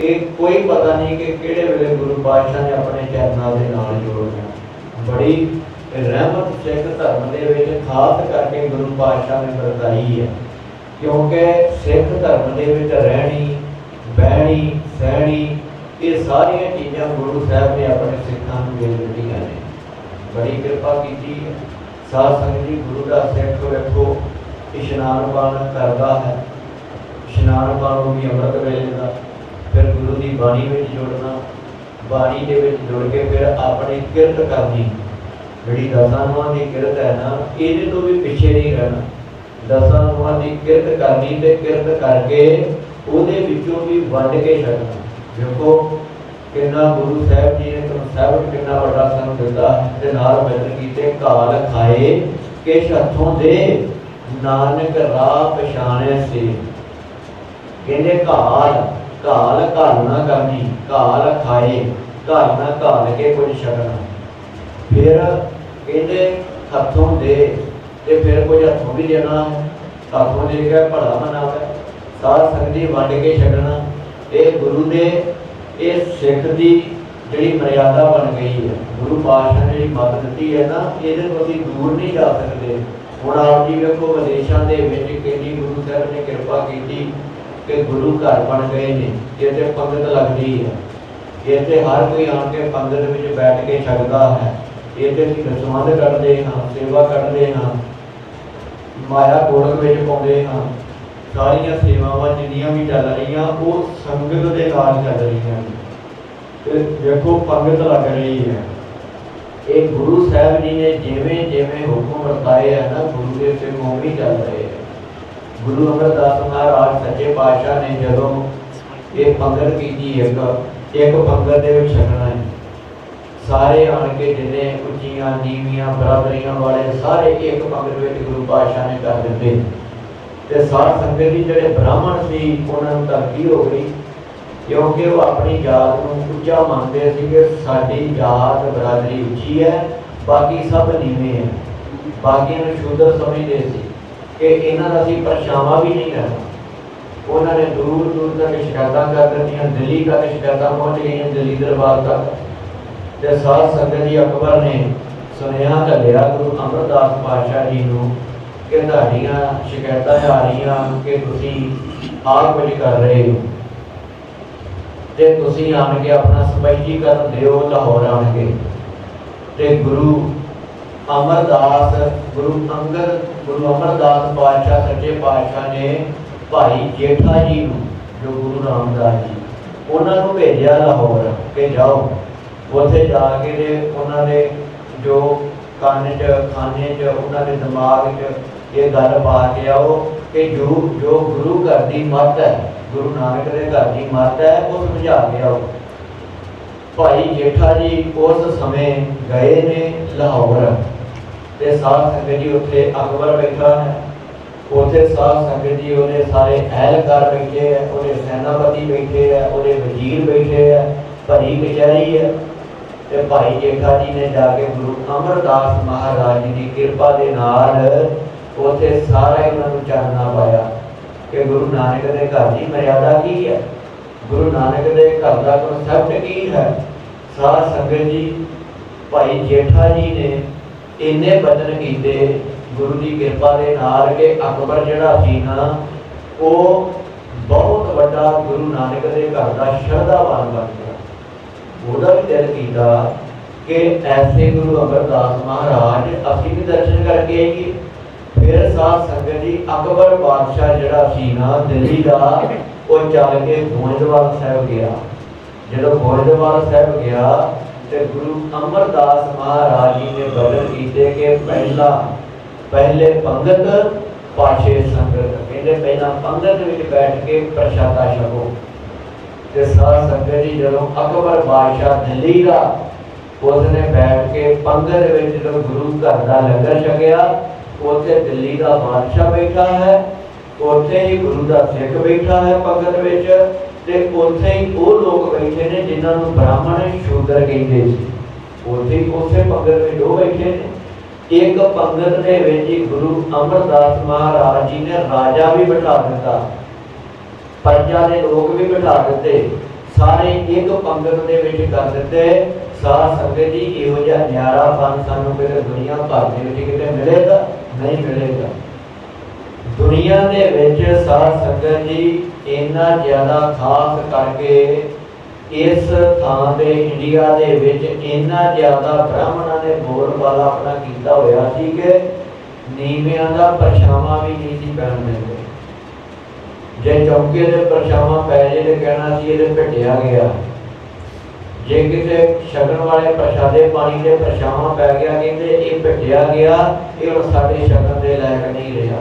ਇਹ ਕੋਈ ਪਤਾ ਨਹੀਂ ਕਿ ਕਿਹੜੇ ਵੇਲੇ ਗੁਰੂ ਪਾਤਸ਼ਾਹ ਨੇ ਆਪਣੇ ਚਰਨਾਂ ਦੇ ਨਾਲ ਜੋੜਨਾ ਬੜੀ ਰਹਿਮਤ ਸਿੱਖ ਧਰਮ ਦੇ ਵਿੱਚ ਖਾਸ ਕਰਕੇ ਗੁਰੂ ਪਾਤਸ਼ਾਹ ਨੇ ਵਰਤਾਈ ਹੈ। ਕਿਉਂਕਿ ਸਿੱਖ ਧਰਮ ਦੇ ਵਿੱਚ ਰਹਿਣੀ, ਬਹਿਣੀ, ਸਹਿਣੀ, ਇਹ ਸਾਰੀਆਂ ਚੀਜ਼ਾਂ ਗੁਰੂ ਸਾਹਿਬ ਨੇ ਆਪਣੇ ਸਿੱਖਾਂ ਨੂੰ ਦੇ ਦਿੱਤੀਆਂ ਨੇ। ਬੜੀ ਕਿਰਪਾ ਕੀਤੀ ਹੈ। ਸਾਧ ਸੰਗਤ ਜੀ, ਗੁਰੂ ਦਾ ਸਿੱਖ ਵੇਖੋ, ਇਸ਼ਨਾਨ ਪਾਣ ਕਰਦਾ ਹੈ। ਇਸ਼ਨਾਨ ਪਾਣ ਪਾਣੋਂ ਵੀ ਅੰਮ੍ਰਿਤ ਵੇਲੇ ਦਾ। ਫਿਰ ਗੁਰੂ ਦੀ ਬਾਣੀ ਵਿੱਚ ਜੁੜਨਾ, ਬਾਣੀ ਦੇ ਵਿੱਚ ਜੁੜ ਕੇ ਫਿਰ ਆਪਣੀ ਕਿਰਤ ਕਰਨੀ। ਜਿਹੜੀ ਦਸਾਂ ਨੂੰਹਾਂ ਦੀ ਕਿਰਤ ਹੈ ਨਾ, ਇਹਦੇ ਤੋਂ ਵੀ ਪਿੱਛੇ ਨਹੀਂ ਰਹਿਣਾ। ਦਸਾਂ ਨੂੰਹਾਂ ਦੀ ਕਿਰਤ ਕਰਨੀ ਤੇ ਕਿਰਤ ਕਰਕੇ ਉਹਦੇ ਵਿੱਚੋਂ ਵੀ ਵੰਡ ਕੇ ਛਕਣਾ ਦੇਖੋ, ਕਿੰਨਾ ਗੁਰੂ ਸਾਹਿਬ ਜੀ ਨੇ ਤੁਹਾਨੂੰ ਸਾਹਿਬ ਕਿੰਨਾ ਵੱਡਾ ਸਾਨੂੰ ਦਿੱਤਾ ਤੇ ਨਾਲ ਮਿਲ ਕੀਤੇ, ਘਾਲ ਖਾਏ ਕਿਛ ਹੱਥੋਂ ਦੇ ਨਾਨਕ ਰਾਹ ਪਛਾਣੇ ਸੀ। ਕਹਿੰਦੇ ਘਾਲ ਘਾਲ ਘਾਲ ਨਾ ਕਰਨੀ, ਘਾਲ ਖਾਏ ਘਾਲ ਨਾ ਘਾਲ ਕੇ ਕੁਝ ਛਕਣਾ ਫਿਰ ਕਹਿੰਦੇ ਹੱਥੋਂ ਦੇ ਤੇ ਫਿਰ ਕੁਝ ਹੱਥੋਂ ਵੀ ਦੇਣਾ ਹੱਥੋਂ ਦੇ ਕੇ ਭਲਾ ਮਨਾਵੇ, ਸਾਧ ਸੰਗਤੀ ਵੰਡ ਕੇ ਛਕਣਾ ਇਹ ਗੁਰੂ ਦੇ, ਇਹ ਸਿੱਖ ਦੀ ਜਿਹੜੀ ਮਰਿਆਦਾ ਬਣ ਗਈ ਹੈ। ਗੁਰੂ ਪਾਤਸ਼ਾਹ ਨੇ ਜਿਹੜੀ ਮੱਤ ਦਿੱਤੀ ਹੈ ਨਾ, ਇਹਦੇ ਤੋਂ ਅਸੀਂ ਦੂਰ ਨਹੀਂ ਜਾ ਸਕਦੇ। ਹੁਣ ਆਪ ਜੀ ਵੇਖੋ ਵਿਦੇਸ਼ਾਂ ਦੇ ਵਿੱਚ ਕਿੰਨੀ ਗੁਰੂ ਸਾਹਿਬ ਨੇ ਕਿਰਪਾ ਕੀਤੀ। ਕਿ ਗੁਰੂ ਘਰ ਬਣ ਗਏ ਨੇ ਇੱਥੇ ਪੰਗਤ ਲੱਗਦੀ ਹੈ ਇੱਥੇ ਹਰ ਕੋਈ ਆਣ ਕੇ ਪੰਗਤ ਵਿੱਚ ਬੈਠ ਕੇ ਛਕਦਾ ਹੈ। ਇੱਥੇ ਅਸੀਂ ਦਸਵੰਧ ਕਰਦੇ ਹਾਂ, ਸੇਵਾ ਕਰਦੇ ਹਾਂ, ਮਾਇਆ ਗੋਲਕ ਵਿੱਚ ਪਾਉਂਦੇ ਹਾਂ। ਸਾਰੀਆਂ ਸੇਵਾਵਾਂ ਜਿੰਨੀਆਂ ਵੀ ਚੱਲ ਰਹੀਆਂ, ਉਹ ਸੰਗਤ ਦੇ ਨਾਲ ਚੱਲ ਰਹੀਆਂ ਨੇ। ਤੇ ਦੇਖੋ, ਪੰਗਤ ਲੱਗ ਰਹੀ ਹੈ। ਇਹ ਗੁਰੂ ਸਾਹਿਬ ਜੀ ਨੇ ਜਿਵੇਂ ਜਿਵੇਂ ਹੁਕਮ ਵਰਤਾਏ ਆ ਨਾ, ਗੁਰੂ ਦੇ ਸੇ ਵੀ ਚੱਲ ਰਹੇ। ਗੁਰੂ ਅਮਰਦਾਸ ਮਹਾਰਾਜ ਸੱਚੇ ਪਾਤਸ਼ਾਹ ਨੇ ਜਦੋਂ ਇਹ ਪੰਗਤ ਕੀਤੀ ਇੱਕ ਇੱਕ ਪੰਗਤ ਦੇ ਵਿੱਚ ਛਕਣਾ ਹੈ। ਸਾਰੇ ਆਣ ਕੇ ਜਿੰਨੇ ਉੱਚੀਆਂ, ਨੀਵੀਆਂ, ਬਰਾਬਰੀਆਂ ਵਾਲੇ ਸਾਰੇ ਇੱਕ ਪੰਗਤ ਵਿੱਚ ਗੁਰੂ ਪਾਤਸ਼ਾਹ ਨੇ ਕਰ ਦਿੱਤੇ। ਤੇ ਸਾਧ ਸੰਗਤ ਦੀ ਜਿਹੜੇ ਬ੍ਰਾਹਮਣ ਸੀ, ਉਹਨਾਂ ਨੂੰ ਤਰੱਕੀ ਹੋ ਗਈ, ਕਿਉਂਕਿ ਉਹ ਆਪਣੀ ਜਾਤ ਨੂੰ ਉੱਚਾ ਮੰਨਦੇ ਸੀ ਕਿ ਸਾਡੀ ਜਾਤ ਬਰਾਦਰੀ ਉੱਚੀ ਹੈ, ਬਾਕੀ ਸਭ ਨੀਵੇਂ ਹੈ। ਬਾਕੀਆਂ ਨੂੰ ਸ਼ੂਦਰ ਸਮਝਦੇ ਸੀ। ਕਿ ਇਹਨਾਂ ਦਾ ਅਸੀਂ ਪਰਛਾਵਾਂ ਵੀ ਨਹੀਂ ਕਰਨਾ ਉਹਨਾਂ ਨੇ ਦੂਰ ਦੂਰ ਤੱਕ ਸ਼ਿਕਾਇਤਾਂ ਕਰ ਦਿੱਤੀਆਂ, ਦਿੱਲੀ ਤੱਕ ਸ਼ਿਕਾਇਤਾਂ ਪਹੁੰਚ ਗਈਆਂ, ਦਿੱਲੀ ਦਰਬਾਰ ਤੱਕ। ਤੇ ਸਾਧ ਸੰਗਤ ਜੀ ਅਕਬਰ ਨੇ ਸੁਨੇਹਾ ਘੱਲਿਆ ਗੁਰੂ ਅਮਰਦਾਸ ਪਾਤਸ਼ਾਹ ਜੀ ਨੂੰ ਕਿ ਤੁਹਾਡੀਆਂ ਸ਼ਿਕਾਇਤਾਂ ਆ ਰਹੀਆਂ, ਕਿ ਤੁਸੀਂ ਆਪ ਕੁਝ ਕਰ ਰਹੇ ਹੋ। ਤੇ ਤੁਸੀਂ ਆਣ ਕੇ ਆਪਣਾ ਸਪਸ਼ਟੀਕਰਨ ਦਿਓ, ਲਾਹੌਰ ਆਣ ਕੇ। ਤੇ ਗੁਰੂ ਅਮਰਦਾਸ, ਗੁਰੂ ਅੰਗਦ, ਗੁਰੂ ਅਮਰਦਾਸ ਪਾਤਸ਼ਾਹ, ਸੱਚੇ ਪਾਤਸ਼ਾਹ ਨੇ ਭਾਈ ਜੇਠਾ ਜੀ ਨੂੰ, ਜੋ ਗੁਰੂ ਰਾਮਦਾਸ ਜੀ, ਉਹਨਾਂ ਨੂੰ ਭੇਜਿਆ ਲਾਹੌਰ ਕਿ ਜਾਓ। ਉੱਥੇ ਜਾ ਕੇ ਤੇ ਉਹਨਾਂ ਦੇ ਜੋ ਕੰਨ 'ਚ, ਖਾਨੇ 'ਚ, ਉਹਨਾਂ ਦੇ ਦਿਮਾਗ 'ਚ ਇਹ ਗੱਲ ਪਾ ਕੇ ਆਓ ਕਿ ਜੋ ਜੋ ਗੁਰੂ ਘਰ ਦੀ ਮੱਤ ਹੈ, ਗੁਰੂ ਨਾਨਕ ਦੇ ਘਰ ਦੀ ਮੱਤ ਹੈ, ਉਹ ਸਮਝਾ ਕੇ ਆਓ। ਭਾਈ ਜੇਠਾ ਜੀ ਉਸ ਸਮੇਂ ਗਏ ਨੇ ਲਾਹੌਰ। ਤੇ ਸਾਧ ਸੰਗਤ ਜੀ ਉੱਥੇ ਅਕਬਰ ਬੈਠਾ ਹੈ। ਉੱਥੇ ਸਾਧ ਸੰਗਤ ਜੀ ਉਹਦੇ ਸਾਰੇ ਅਹਿਲਕਾਰ ਬੈਠੇ ਹੈ, ਉਹਦੇ ਸੈਨਾਪਤੀ ਬੈਠੇ ਹੈ, ਉਹਦੇ ਵਜ਼ੀਰ ਬੈਠੇ ਹੈ, ਭਰੀ ਕਚਹਿਰੀ ਹੈ। ਤੇ ਭਾਈ ਜੇਠਾ ਜੀ ਨੇ ਜਾ ਕੇ ਗੁਰੂ ਅਮਰਦਾਸ ਮਹਾਰਾਜ ਜੀ ਦੀ ਕਿਰਪਾ ਦੇ ਨਾਲ ਉੱਥੇ ਸਾਰਾ ਹੀ ਉਹਨਾਂ ਨੂੰ ਚਾਨਣਾ ਪਾਇਆ ਕਿ ਗੁਰੂ ਨਾਨਕ ਦੇ ਘਰ ਦੀ ਮਰਿਆਦਾ ਕੀ ਹੈ? ਗੁਰੂ ਨਾਨਕ ਦੇ ਘਰ ਦਾ ਕਨਸੈਪਟ ਕੀ ਹੈ? ਸਾਧ ਸੰਗਤ ਜੀ, ਭਾਈ ਜੇਠਾ ਜੀ ਨੇ ਇੰਨੇ ਬਚਨ ਕੀਤੇ, ਗੁਰੂ ਦੀ ਕਿਰਪਾ ਦੇ ਨਾਲ ਕਿ ਅਕਬਰ ਜਿਹੜਾ ਸੀ ਨਾ, ਉਹ ਬਹੁਤ ਵੱਡਾ ਗੁਰੂ ਨਾਨਕ ਦੇ ਘਰ ਦਾ ਸ਼ਰਧਾਵਾਨ ਬਣ ਗਿਆ। ਉਹਦਾ ਵੀ ਦਿਲ ਕੀਤਾ ਕਿ ਐਸੇ ਗੁਰੂ ਅਮਰਦਾਸ ਮਹਾਰਾਜ, ਅਸੀਂ ਵੀ ਦਰਸ਼ਨ ਕਰਕੇ ਆਈਏ। ਫਿਰ ਸਾਧ ਸੰਗਤ ਜੀ, ਅਕਬਰ ਬਾਦਸ਼ਾਹ ਜਿਹੜਾ ਸੀ ਨਾ, ਦਿੱਲੀ ਦਾ, ਉਹ ਚੱਲ ਕੇ ਗੋਇੰਦਵਾਲ ਸਾਹਿਬ ਗਿਆ। ਜਦੋਂ ਗੋਇੰਦਵਾਲ ਸਾਹਿਬ ਗਿਆ ਤੇ ਗੁਰੂ ਅਮਰਦਾਸ ਮਹਾਰਾਜ ਜੀ ਨੇ ਬਦਲ ਕੀਤੇ ਕਿ ਪਹਿਲਾ, ਪਹਿਲੇ ਪੰਗਤ ਪਾਛੇ ਸੰਗਤ। ਕਹਿੰਦੇ ਪਹਿਲਾਂ ਪੰਗਤ ਵਿੱਚ ਬੈਠ ਕੇ ਪ੍ਰਸ਼ਾਦਾ ਛਕੋ। ਤੇ ਸਾਧ ਸੰਗਤ ਜੀ ਜਦੋਂ ਅਕਬਰ ਬਾਦਸ਼ਾਹ ਦਿੱਲੀ ਦਾ, ਉਸਨੇ ਬੈਠ ਕੇ ਪੰਗਤ ਵਿੱਚ ਜਦੋਂ ਗੁਰੂ ਘਰ ਦਾ ਲੰਗਰ ਛਕਿਆ, ਉੱਥੇ ਦਿੱਲੀ ਦਾ ਬਾਦਸ਼ਾਹ ਬੈਠਾ ਹੈ, ਉੱਥੇ ਹੀ ਗੁਰੂ ਦਾ ਸਿੱਖ ਬੈਠਾ ਹੈ ਪੰਗਤ ਵਿੱਚ। ਤੇ ਉੱਥੇ ਹੀ ਉਹ ਲੋਕ ਬੈਠੇ ਨੇ ਜਿਨ੍ਹਾਂ ਨੂੰ ਬ੍ਰਾਹਮਣ ਸ਼ੂਦਰ ਕਹਿੰਦੇ ਸੀ। ਉੱਥੇ ਉਸੇ ਪੰਗਤ ਵਿੱਚ ਉਹ ਬੈਠੇ ਨੇ। ਇੱਕ ਪੰਗਤ ਦੇ ਵਿੱਚ ਗੁਰੂ ਅਮਰਦਾਸ ਮਹਾਰਾਜ ਜੀ ਨੇ ਰਾਜਾ ਵੀ ਬਿਠਾ ਦਿੱਤਾ। ਪ੍ਰਜਾ ਦੇ ਲੋਕ ਵੀ ਬਿਠਾ ਦਿੱਤੇ। ਸਾਰੇ ਇੱਕ ਪੰਗਤ ਦੇ ਵਿੱਚ ਕਰ ਦਿੱਤੇ। ਸਾਧ ਸੰਗਤ ਜੀ, ਇਹੋ ਜਿਹਾ ਨਿਆਰਾ ਫਨ ਸਾਨੂੰ ਕਿਤੇ ਦੁਨੀਆ ਭਰ ਦੇ ਵਿੱਚ ਕਿਤੇ ਮਿਲੇਗਾ? ਨਹੀਂ ਮਿਲੇਗਾ। ਦੁਨੀਆ ਦੇ ਵਿੱਚ ਸਾਧ ਸੰਗਤ ਜੀ ਇੰਨਾ ਜ਼ਿਆਦਾ ਖਾਸ ਕਰਕੇ ਇਸ ਥਾਂ ਦੇ ਇੰਡੀਆ ਦੇ ਵਿੱਚ ਇੰਨਾ ਜ਼ਿਆਦਾ ਬ੍ਰਾਹਮਣਾਂ ਨੇ ਬੋਲਬਾਲਾ ਆਪਣਾ ਕੀਤਾ ਹੋਇਆ ਸੀ ਕਿ ਨੀਵਿਆਂ ਦਾ ਪਰਛਾਵਾਂ ਵੀ ਨਹੀਂ ਸੀ ਪੈਣ ਦਿੰਦੇ। ਜੇ ਚੌਕੇ ਦੇ ਪਰਛਾਵਾਂ ਪੈ ਜੇ ਤੇ ਕਹਿਣਾ ਸੀ ਇਹਦੇ ਭਟਿਆ ਗਿਆ। ਜੇ ਕਿਸੇ ਸ਼ਗਨ ਵਾਲੇ ਪ੍ਰਸ਼ਾਦੇ ਪਾਣੀ ਦੇ ਪਰਛਾਵਾਂ ਪੈ ਗਿਆ, ਕਹਿੰਦੇ ਇਹ ਭਟਿਆ ਗਿਆ, ਇਹ ਹੁਣ ਸਾਡੇ ਸ਼ਗਨ ਦੇ ਲਾਇਕ ਨਹੀਂ ਰਿਹਾ।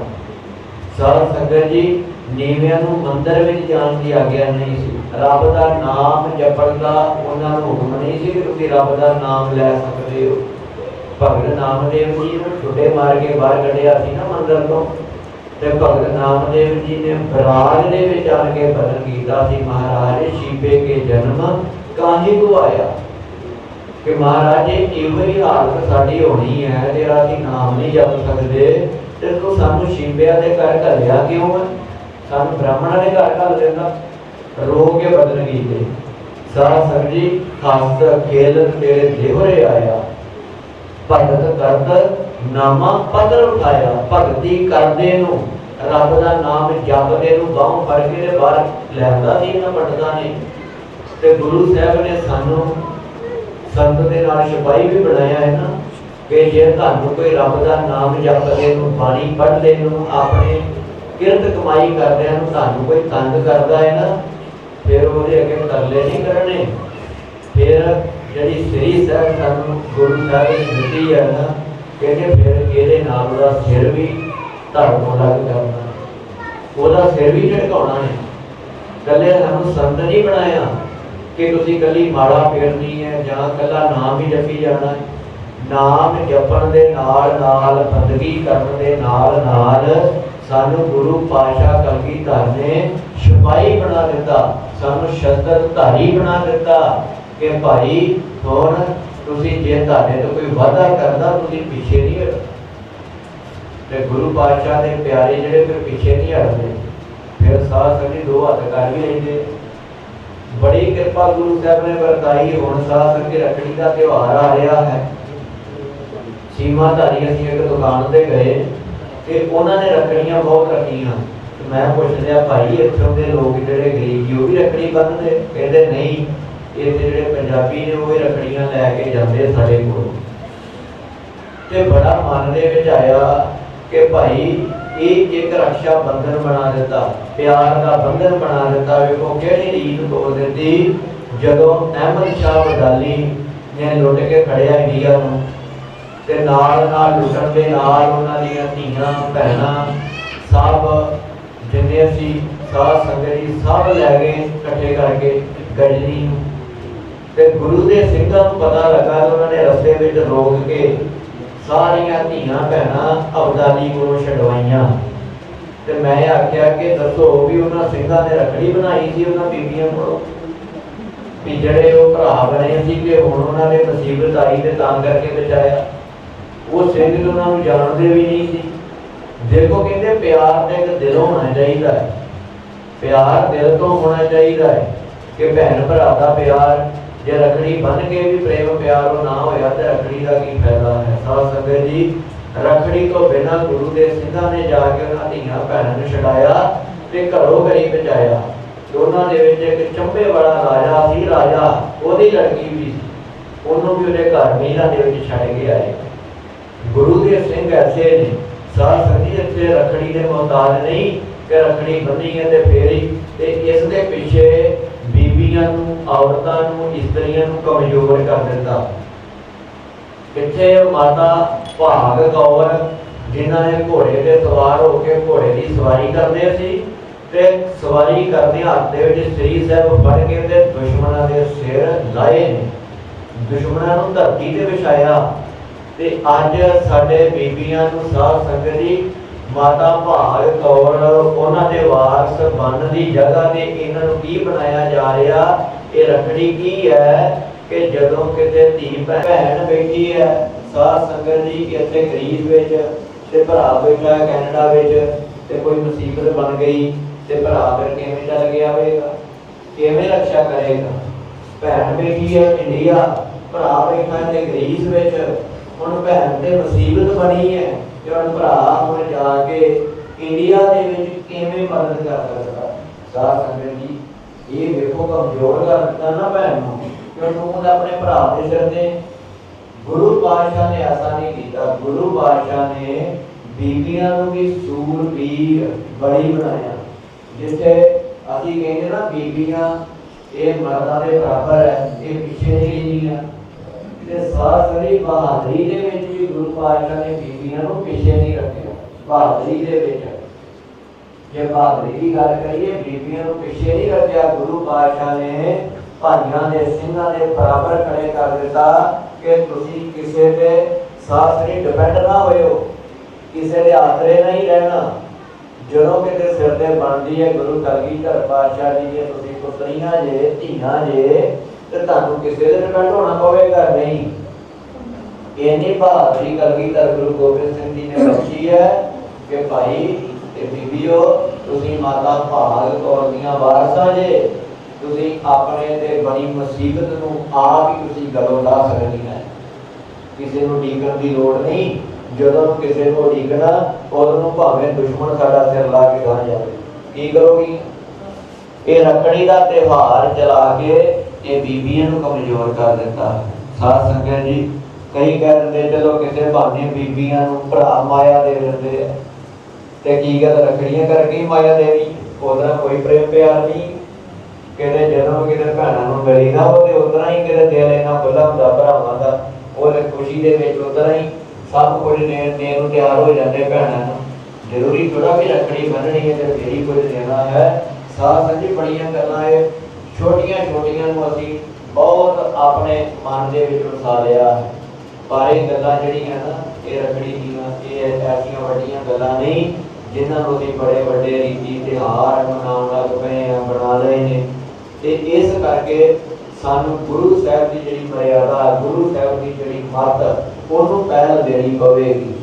ਸਾਧ ਸੰਗਤ ਜੀ, ਨੀਵਿਆਂ ਨੂੰ ਮੰਦਰ ਵਿੱਚ ਜਾਣ ਦੀ ਆਗਿਆ ਨਹੀਂ ਸੀ। ਰੱਬ ਦਾ ਨਾਮ ਜਪਣ ਦਾ ਉਹਨਾਂ ਨੂੰ ਹੁਕਮ ਨਹੀਂ ਸੀ ਕਿ ਤੁਸੀਂ ਰੱਬ ਦਾ ਨਾਮ ਲੈ ਸਕਦੇ ਹੋ। ਭਗਤ ਨਾਮਦੇਵ ਜੀ ਨੂੰ ਛੁੱਟੇ ਮਾਰ ਕੇ ਬਾਹਰ ਕੱਢਿਆ ਸੀ ਨਾ ਮੰਦਰ ਤੋਂ। ਤੇ ਭਗਤ ਨਾਮਦੇਵ ਜੀ ਨੇ ਬਰਾਗ ਦੇ ਵਿੱਚ ਆਣ ਕੇ ਭਜਨ ਕੀਤਾ ਸੀ। ਮਹਾਰਾਜ ਸ਼ੀਬੇ ਕੇ ਜਨਮ ਕਾਹੀ ਕੋ ਆਇਆ? ਕਿ ਮਹਾਰਾਜ, ਇਹ ਇਹੋ ਹੀ ਹਾਲਤ ਸਾਡੀ ਹੋਣੀ ਹੈ? ਜਿਹੜਾ ਅਸੀਂ ਨਾਮ ਨਹੀਂ ਜਪ ਸਕਦੇ। ਤੇ ਤੂੰ ਸਾਨੂੰ ਸ਼ਿੰਬਿਆਂ ਦੇ ਘਰ ਘੱਲਿਆ ਕਿਉਂ ਹੈ ਸਾਨੂੰ ਬ੍ਰਾਹਮਣਾਂ ਦੇ ਘਰ ਘੱਲ ਦਿੰਦਾ। ਰੋ ਕੇ ਬਦਲ ਕੀਤੇ ਸਾਰਾ ਸਰਜੀ ਖਾਸ ਖੇਲ ਤੇਰੇ ਦੇਵਰੇ ਆਇਆ। ਭਗਤ ਕਰਦ ਨਾਮਾ ਪਦਰ ਉਠਾਇਆ। ਭਗਤੀ ਕਰਦੇ ਨੂੰ, ਰੱਬ ਦਾ ਨਾਮ ਜਪਦੇ ਨੂੰ ਬਾਹੋਂ ਫੜ ਕੇ ਤੇ ਬਾਹਰ ਲੈਂਦਾ ਸੀ ਇਹਨਾਂ ਪੰਡਤਾਂ ਨੇ। ਤੇ ਗੁਰੂ ਸਾਹਿਬ ਨੇ ਸਾਨੂੰ ਸੰਤ ਦੇ ਨਾਲ ਸਿਪਾਹੀ ਵੀ ਬਣਾਇਆ ਹੈ ਨਾ। ਕਿ ਜੇ ਤੁਹਾਨੂੰ ਕੋਈ ਰੱਬ ਦਾ ਨਾਮ ਜਪਦੇ ਨੂੰ, ਬਾਣੀ ਪੜ੍ਹਦੇ ਨੂੰ, ਆਪਣੇ ਕਿਰਤ ਕਮਾਈ ਕਰਦਿਆਂ ਨੂੰ ਤੁਹਾਨੂੰ ਕੋਈ ਤੰਗ ਕਰਦਾ ਹੈ ਨਾ, ਫਿਰ ਉਹਦੇ ਅੱਗੇ ਤਰਲੇ ਨਹੀਂ ਕਰਨੇ ਫਿਰ ਜਿਹੜੀ ਸ੍ਰੀ ਸਾਹਿਬ ਸਾਨੂੰ ਗੁਰੂ ਸਾਹਿਬ ਨੇ ਦਿੱਤੀ ਹੈ ਨਾ, ਕਹਿੰਦੇ ਫਿਰ ਇਹਦੇ ਨਾਮ ਦਾ ਸਿਰ ਵੀ ਧੜ ਤੋਂ ਲੱਗ ਕਰਨਾ ਉਹਦਾ ਸਿਰ ਵੀ ਝਟਕਾਉਣਾ ਹੈ। ਕੱਲੇ ਸਾਨੂੰ ਸੰਤ ਨਹੀਂ ਬਣਾਇਆ ਕਿ ਤੁਸੀਂ ਕੱਲੀ ਮਾਲਾ ਫੇਰਨੀ ਹੈ ਜਾਂ ਕੱਲਾ ਨਾਮ ਹੀ ਜਪੀ ਜਾਣਾ ਹੈ। ਨਾਮ ਜਪਣ ਦੇ ਨਾਲ ਨਾਲ ਬੰਦਗੀ ਕਰਨ ਦੇ ਨਾਲ ਨਾਲ ਸਾਨੂੰ ਗੁਰੂ ਪਾਸ਼ਾ ਕਲਗੀਧਰ ਨੇ ਸਿਪਾਹੀ ਬਣਾ ਦਿੱਤਾ, ਸਾਨੂੰ ਸ਼ਸਤਰ ਧਾਰੀ ਬਣਾ ਦਿੱਤਾ ਕਿ ਭਾਈ ਹੁਣ ਤੁਸੀਂ ਜੇ ਤੁਹਾਡੇ ਤੋਂ ਕੋਈ ਵਾਅਦਾ ਕਰਦਾ, ਤੁਸੀਂ ਪਿੱਛੇ ਨਹੀਂ ਹਟੋ ਤੇ ਗੁਰੂ ਪਾਤਸ਼ਾਹ ਦੇ ਪਿਆਰੇ ਜਿਹੜੇ ਫਿਰ ਪਿੱਛੇ ਨਹੀਂ ਹਟਦੇ, ਫਿਰ ਸਾਧ ਸੰਗਤ ਦੋ ਹੱਥ ਕਰ ਵੀ ਲੈਂਦੇ। ਬੜੀ ਕਿਰਪਾ ਗੁਰੂ ਸਾਹਿਬ ਨੇ ਵਰਤਾਈ, ਹੁਣ ਸਾਧ ਸੰਗਤ ਰੱਖੜੀ ਦਾ ਤਿਉਹਾਰ ਆ ਰਿਹਾ ਹੈ। ਸੀਮਾ ਅਸੀਂ ਇੱਕ ਦੁਕਾਨ ਤੇ ਗਏ ਤੇ ਉਹਨਾਂ ਨੇ ਰੱਖੜੀਆਂ ਬਹੁਤ ਰੱਖੀਆਂ। ਮੈਂ ਪੁੱਛ ਲਿਆ, ਭਾਈ, ਇੱਥੋਂ ਦੇ ਲੋਕ ਜਿਹੜੇ ਗਰੀਬ ਉਹ ਵੀ ਰੱਖੜੀ ਬੰਨ੍ਹਦੇ? ਕਹਿੰਦੇ, ਨਹੀਂ, ਇੱਥੇ ਜਿਹੜੇ ਪੰਜਾਬੀ ਨੇ, ਉਹ ਵੀ ਰੱਖੜੀਆਂ ਲੈ ਕੇ ਜਾਂਦੇ ਸਾਡੇ ਕੋਲ। ਤੇ ਬੜਾ ਮਨ ਦੇ ਵਿੱਚ ਆਇਆ ਕਿ ਭਾਈ, ਇਹ ਇੱਕ ਰੱਖਿਆ ਬੰਧਨ ਬਣਾ ਦਿੱਤਾ, ਪਿਆਰ ਦਾ ਬੰਧਨ ਬਣਾ ਦਿੱਤਾ। ਵੇਖੋ, ਕਿਹੜੀ ਰੀਤ ਤੋੜ ਦਿੱਤੀ? ਜਦੋਂ ਅਹਿਮਦ ਸ਼ਾਹ ਬਦਾਲੀ ਨੇ ਲੁੱਟ ਕੇ ਖੜਿਆ ਇੰਡੀਆ ਨੂੰ ਤੇ ਨਾਲ ਨਾਲ ਲੁੱਟਣ ਦੇ ਨਾਲ ਉਹਨਾਂ ਦੀਆਂ ਧੀਆਂ, ਭੈਣਾਂ ਸਭ ਜਿੰਨੇ ਅਸੀਂ ਸਾਧ ਸੰਗਤ ਜੀ ਸਭ ਲੈ ਗਏ, ਇਕੱਠੇ ਕਰਕੇ ਗਜਨੀ ਨੂੰ। ਤੇ ਗੁਰੂ ਦੇ ਸਿੰਘਾਂ ਨੂੰ ਪਤਾ ਲੱਗਾ ਉਹਨਾਂ ਨੇ ਰਸਤੇ ਵਿੱਚ ਰੋਕ ਕੇ ਸਾਰੀਆਂ ਧੀਆਂ, ਭੈਣਾਂ ਅਬਦਾਲੀ ਕੋਲੋਂ ਛਡਵਾਈਆਂ। ਤੇ ਮੈਂ ਆਖਿਆ ਕਿ ਦੱਸੋ ਵੀ ਉਹਨਾਂ ਸਿੰਘਾਂ ਨੇ ਰੱਖੜੀ ਬਣਾਈ ਸੀ ਉਹਨਾਂ ਬੀਬੀਆਂ ਕੋਲੋਂ? ਵੀ ਜਿਹੜੇ ਉਹ ਭਰਾ ਬਣੇ ਸੀ ਕਿ ਹੁਣ ਉਹਨਾਂ ਨੇ ਮੁਸੀਬਤ ਆਈ ਤੇ ਤਾਂ ਕਰਕੇ ਬਚਾਇਆ। ਉਹ ਸਿੰਘ ਉਹਨਾਂ ਨੂੰ ਜਾਣਦੇ ਵੀ ਨਹੀਂ ਸੀ। ਦੇਖੋ ਕਹਿੰਦੇ ਪਿਆਰ ਤੇ ਇੱਕ ਦਿਲੋਂ ਹੋਣਾ ਚਾਹੀਦਾ ਹੈ। ਪਿਆਰ ਦਿਲ ਤੋਂ ਹੋਣਾ ਚਾਹੀਦਾ ਹੈ ਕਿ ਭੈਣ ਭਰਾ ਦਾ ਪਿਆਰ ਜੇ ਰਖੜੀ ਬਨ ਕੇ ਵੀ ਪ੍ਰੇਮ ਪਿਆਰ ਨਾ ਹੋਇਆ ਤੇ ਰਖੜੀ ਦਾ ਕੀ ਫਾਇਦਾ ਹੈ? ਸਾਧ ਸੰਗਤ ਜੀ, ਰਖੜੀ ਤੋਂ ਬਿਨਾਂ ਗੁਰੂ ਦੇ ਸਿੰਘਾਂ ਨੇ ਜਾ ਕੇ ਉਹਨਾਂ ਧੀਆਂ ਭੈਣਾਂ ਨੂੰ ਛਡਾਇਆ ਤੇ ਘਰੋਂ ਘਰੀ ਪਹੁੰਚਾਇਆ ਦੋਨਾਂ ਦੇ ਵਿੱਚ ਇੱਕ ਚੰਬੇ ਵਾਲਾ ਰਾਜਾ ਸੀ। ਰਾਜਾ ਉਹਦੀ ਲੜਕੀ ਵੀ ਸੀ। ਉਹਨੂੰ ਵੀ ਉਹਦੇ ਘਰ ਮਹੀਨਾ ਦੇ ਵਿੱਚ ਛੱਡ ਕੇ ਆਏ। ਗੁਰੂ ਦੇ ਸਿੰਘ ਐਸੇ ਨੇ। ਸਾਧ ਸੰਗਤ ਇੱਥੇ ਰਖੜੀ ਦੇ ਮੁਹਤਾਜ ਨਹੀਂ, ਕਿ ਰਖੜੀ ਬੰਨੀ ਹੈ ਤੇ ਫੇਰ। ਤੇ ਇਸ ਦੇ ਪਿੱਛੇ ਬੀਬੀਆਂ ਨੂੰ, ਔਰਤਾਂ ਨੂੰ, ਇਸਤਰੀਆਂ ਨੂੰ ਕਮਜ਼ੋਰ ਕਰ ਦਿੱਤਾ। ਕਿੱਥੇ ਮਾਤਾ ਭਾਗ ਕੌਰ, ਜਿਨ੍ਹਾਂ ਨੇ ਘੋੜੇ ਤੇ ਸਵਾਰ ਹੋ ਕੇ ਘੋੜੇ ਦੀ ਸਵਾਰੀ ਕਰਦੇ ਸੀ, ਤੇ ਸਵਾਰੀ ਕਰਦੇ ਹੱਥ ਦੇ ਵਿੱਚ ਸ੍ਰੀ ਸਾਹਿਬ ਫੜ ਕੇ ਤੇ ਦੁਸ਼ਮਣਾਂ ਦੇ ਸਿਰ ਲਾਏ ਨੇ। ਦੁਸ਼ਮਣਾਂ ਨੂੰ ਧਰਤੀ ਤੇ ਵਿਛਾਇਆ। ਤੇ ਅੱਜ ਸਾਡੇ ਬੀਬੀਆਂ ਨੂੰ ਸਾਧ ਸੰਗਤ ਦੀ ਮਾਤਾ ਭਾਗ ਕੌਰ ਉਹਨਾਂ ਦੇ ਵਾਰਸ ਬਣਨ ਦੀ ਜਗ੍ਹਾ ਤੇ ਇਹਨਾਂ ਨੂੰ ਕੀ ਬਣਾਇਆ ਜਾ ਰਿਹਾ, ਇਹ ਰਖੜੀ ਕੀ ਹੈ ਕਿ ਜਦੋਂ ਕਿਤੇ ਧੀ ਭੈਣ ਬੈਠੀ ਹੈ, ਸਾਧ ਸੰਗਤ ਜੀ ਇੱਥੇ ਗਰੀਬ ਵਿੱਚ ਤੇ ਭਰਾ ਬੈਠਾ ਕੈਨੇਡਾ ਵਿੱਚ ਤੇ ਕੋਈ ਮੁਸੀਬਤ ਬਣ ਗਈ ਤੇ ਭਰਾ ਫਿਰ ਕਿਵੇਂ ਚੱਲ ਗਿਆ ਹੋਵੇਗਾ? ਕਿਵੇਂ ਰੱਖਿਆ ਕਰੇਗਾ? ਭੈਣ ਬੈਠੀ ਹੈ ਇੰਡੀਆ, ਭਰਾ ਬੈਠਾ ਹੈ ਗ੍ਰੀਸ ਵਿੱਚ ਹੁਣ ਭੈਣ ਤੇ ਮੁਸੀਬਤ ਬਣੀ ਹੈ ਕਿ ਹੁਣ ਭਰਾ ਹੁਣ ਜਾ ਕੇ ਇੰਡੀਆ ਦੇ ਵਿੱਚ ਕਿਵੇਂ ਮਦਦ ਕਰ ਸਕਦਾ? ਸਾਧ ਸੰਗਤ ਜੀ, ਇਹ ਵੇਖੋ ਕਮਜ਼ੋਰ ਕਰ ਦਿੱਤਾ ਨਾ ਭੈਣ ਨੂੰ ਕਿਉਂਕਿ ਉਹ ਆਪਣੇ ਭਰਾ ਦੇ ਸਿਰ ਤੇ ਗੁਰੂ ਪਾਤਸ਼ਾਹ ਨੇ ਐਸਾ ਨਹੀਂ ਕੀਤਾ। ਗੁਰੂ ਪਾਤਸ਼ਾਹ ਨੇ ਬੀਬੀਆਂ ਨੂੰ ਵੀ ਸੂਰਬੀਰ ਬੜੀ ਬਣਾਇਆ। ਜਿੱਥੇ ਅਸੀਂ ਕਹਿੰਦੇ ਨਾ ਬੀਬੀਆਂ, ਇਹ ਮਰਦਾਂ ਦੇ ਬਰਾਬਰ ਹੈ, ਇਹ ਪਿੱਛੇ ਨਹੀਂ ਗਈਆਂ ਤੇ ਸਾਸਰੀ ਬਹਾਦਰੀ ਦੇ ਵਿੱਚ ਵੀ ਗੁਰੂ ਪਾਤਸ਼ਾਹ ਨੇ ਬੀਬੀਆਂ ਨੂੰ ਪਿੱਛੇ ਨਹੀਂ ਰੱਖਿਆ। ਬਹਾਦਰੀ ਦੇ ਵਿੱਚ। ਜੇ ਬਹਾਦਰੀ ਦੀ ਗੱਲ ਕਰੀਏ, ਬੀਬੀਆਂ ਨੂੰ ਪਿੱਛੇ ਨਹੀਂ ਰੱਖਿਆ, ਗੁਰੂ ਪਾਤਸ਼ਾਹ ਨੇ ਭਾਈਆਂ ਦੇ, ਸਿੰਘਾਂ ਦੇ ਬਰਾਬਰ ਖੜੇ ਕਰ ਦਿੱਤਾ ਕਿ ਤੁਸੀਂ ਕਿਸੇ ਤੇ ਸਾਸਰੀ ਡਿਪੈਂਡ ਨਾ ਹੋਇਓ। ਕਿਸੇ ਦੇ ਆਸਰੇ ਨਹੀਂ ਰਹਿਣਾ। ਜਦੋਂ ਕਿਤੇ ਸਿਰ ਤੇ ਬਣਦੀ ਹੈ ਗੁਰੂ ਕਲਗੀਧਰ ਪਾਤਸ਼ਾਹ ਜੀ ਦੇ ਤੁਸੀਂ ਪੁੱਤਰੀਆਂ ਜੇ, ਧੀਆਂ ਜੇ ਤੇ ਤੁਹਾਨੂੰ ਕਿਸੇ ਦੇ ਡਿਪੈਂਡ ਹੋਣਾ ਪਵੇਗਾ, ਨਹੀਂ। ਇੰਨੀ ਬਹਾਦਰੀ ਕਲਗੀਧਰ ਗੁਰੂ ਗੋਬਿੰਦ ਸਿੰਘ ਜੀ ਨੇ ਬਖਸ਼ੀ ਹੈ ਕਿ ਭਾਈ, ਤੇ ਬੀਬੀਓ, ਤੁਸੀਂ ਮਾਤਾ ਭਾਗ ਕੌਰ ਦੀਆਂ ਵਾਰਸਾਂ ਜੇ, ਤੁਸੀਂ ਆਪਣੇ ਤੇ ਬਣੀ ਮੁਸੀਬਤ ਨੂੰ ਆਪ ਹੀ ਤੁਸੀਂ ਗਲੋਂ ਲਾ ਸਕਦੀਆਂ ਹੈ। ਕਿਸੇ ਨੂੰ ਡੀਕਣ ਦੀ ਲੋੜ ਨਹੀਂ, ਜਦੋਂ ਕਿਸੇ ਨੂੰ ਡੀਕਣਾ ਉਦੋਂ ਭਾਵੇਂ ਦੁਸ਼ਮਣ ਸਾਡਾ ਸਿਰ ਲਾ ਕੇ ਗਾ ਜਾਵੇ। ਕੀ ਕਰੋਗੀ? ਇਹ ਰੱਖੜੀ ਦਾ ਤਿਉਹਾਰ ਚਲਾ ਕੇ ਇਹ ਬੀਬੀਆਂ ਨੂੰ ਕਮਜ਼ੋਰ ਕਰ ਦਿੱਤਾ। ਸਾਧ ਸੰਗਤ ਜੀ, ਕਈ ਕਹਿ ਚਲੋ ਕਿਸੇ ਬਹਾਨੇ ਬੀਬੀਆਂ ਨੂੰ ਭਰਾ ਮਾਇਆ ਦੇ ਦਿੰਦੇ ਆ। ਤੇ ਕੀ ਗੱਲ ਰੱਖੜੀਆਂ ਕਰਕੇ ਮਾਇਆ ਦੇਣੀ ਉਹਦਾ ਕੋਈ ਪ੍ਰੇਮ ਪਿਆਰ ਨਹੀਂ। ਕਿਤੇ ਜਦੋਂ ਕਿਤੇ ਭੈਣਾਂ ਨੂੰ ਮਿਲੀ ਨਾ ਉਹਦੇ ਉਤਰਾ ਹੀ ਕਿਤੇ ਦਿਲ ਇਹਨਾਂ ਖੁੱਲਾ ਹੁੰਦਾ ਭਰਾਵਾਂ ਦਾ। ਉਹਦੇ ਖੁਸ਼ੀ ਦੇ ਵਿੱਚ ਉਤਰਾ ਹੀ ਸਭ ਕੁਝ ਦੇਣ ਦੇਣ ਨੂੰ ਤਿਆਰ ਹੋ ਜਾਂਦੇ ਭੈਣਾਂ ਨੂੰ। ਜ਼ਰੂਰੀ ਥੋੜਾ ਵੀ ਰੱਖੜੀ ਬੰਨਣੀ ਹੈ ਤੇ ਫੇਰ ਕੁਝ ਦੇਣਾ ਹੈ। ਸਾਧ ਸੰਜੀ ਬੜੀਆਂ ਗੱਲਾਂ ਇਹ ਛੋਟੀਆਂ ਛੋਟੀਆਂ ਨੂੰ ਅਸੀਂ ਬਹੁਤ ਆਪਣੇ ਮਨ ਦੇ ਵਿੱਚ ਵਸਾ ਲਿਆ ਪਰ ਇਹ ਗੱਲਾਂ ਜਿਹੜੀਆਂ ਨਾ, ਇਹ ਰੱਖੜੀ ਦੀਆਂ, ਇਹ ਐਸੀਆਂ ਵੱਡੀਆਂ ਗੱਲਾਂ ਨਹੀਂ, ਜਿਨ੍ਹਾਂ ਨੂੰ ਅਸੀਂ ਬੜੇ ਵੱਡੇ ਰੀਤੀ ਤਿਉਹਾਰ ਮਨਾਉਣ ਲੱਗ ਪਏ ਆ ਬਣਾ ਲਏ ਨੇ। ਤੇ ਇਸ ਕਰਕੇ ਸਾਨੂੰ ਗੁਰੂ ਸਾਹਿਬ ਦੀ ਜਿਹੜੀ ਮਰਿਆਦਾ, ਗੁਰੂ ਸਾਹਿਬ ਦੀ ਜਿਹੜੀ ਮੱਤ, ਉਹਨੂੰ ਪਹਿਲ ਦੇਣੀ ਪਵੇਗੀ।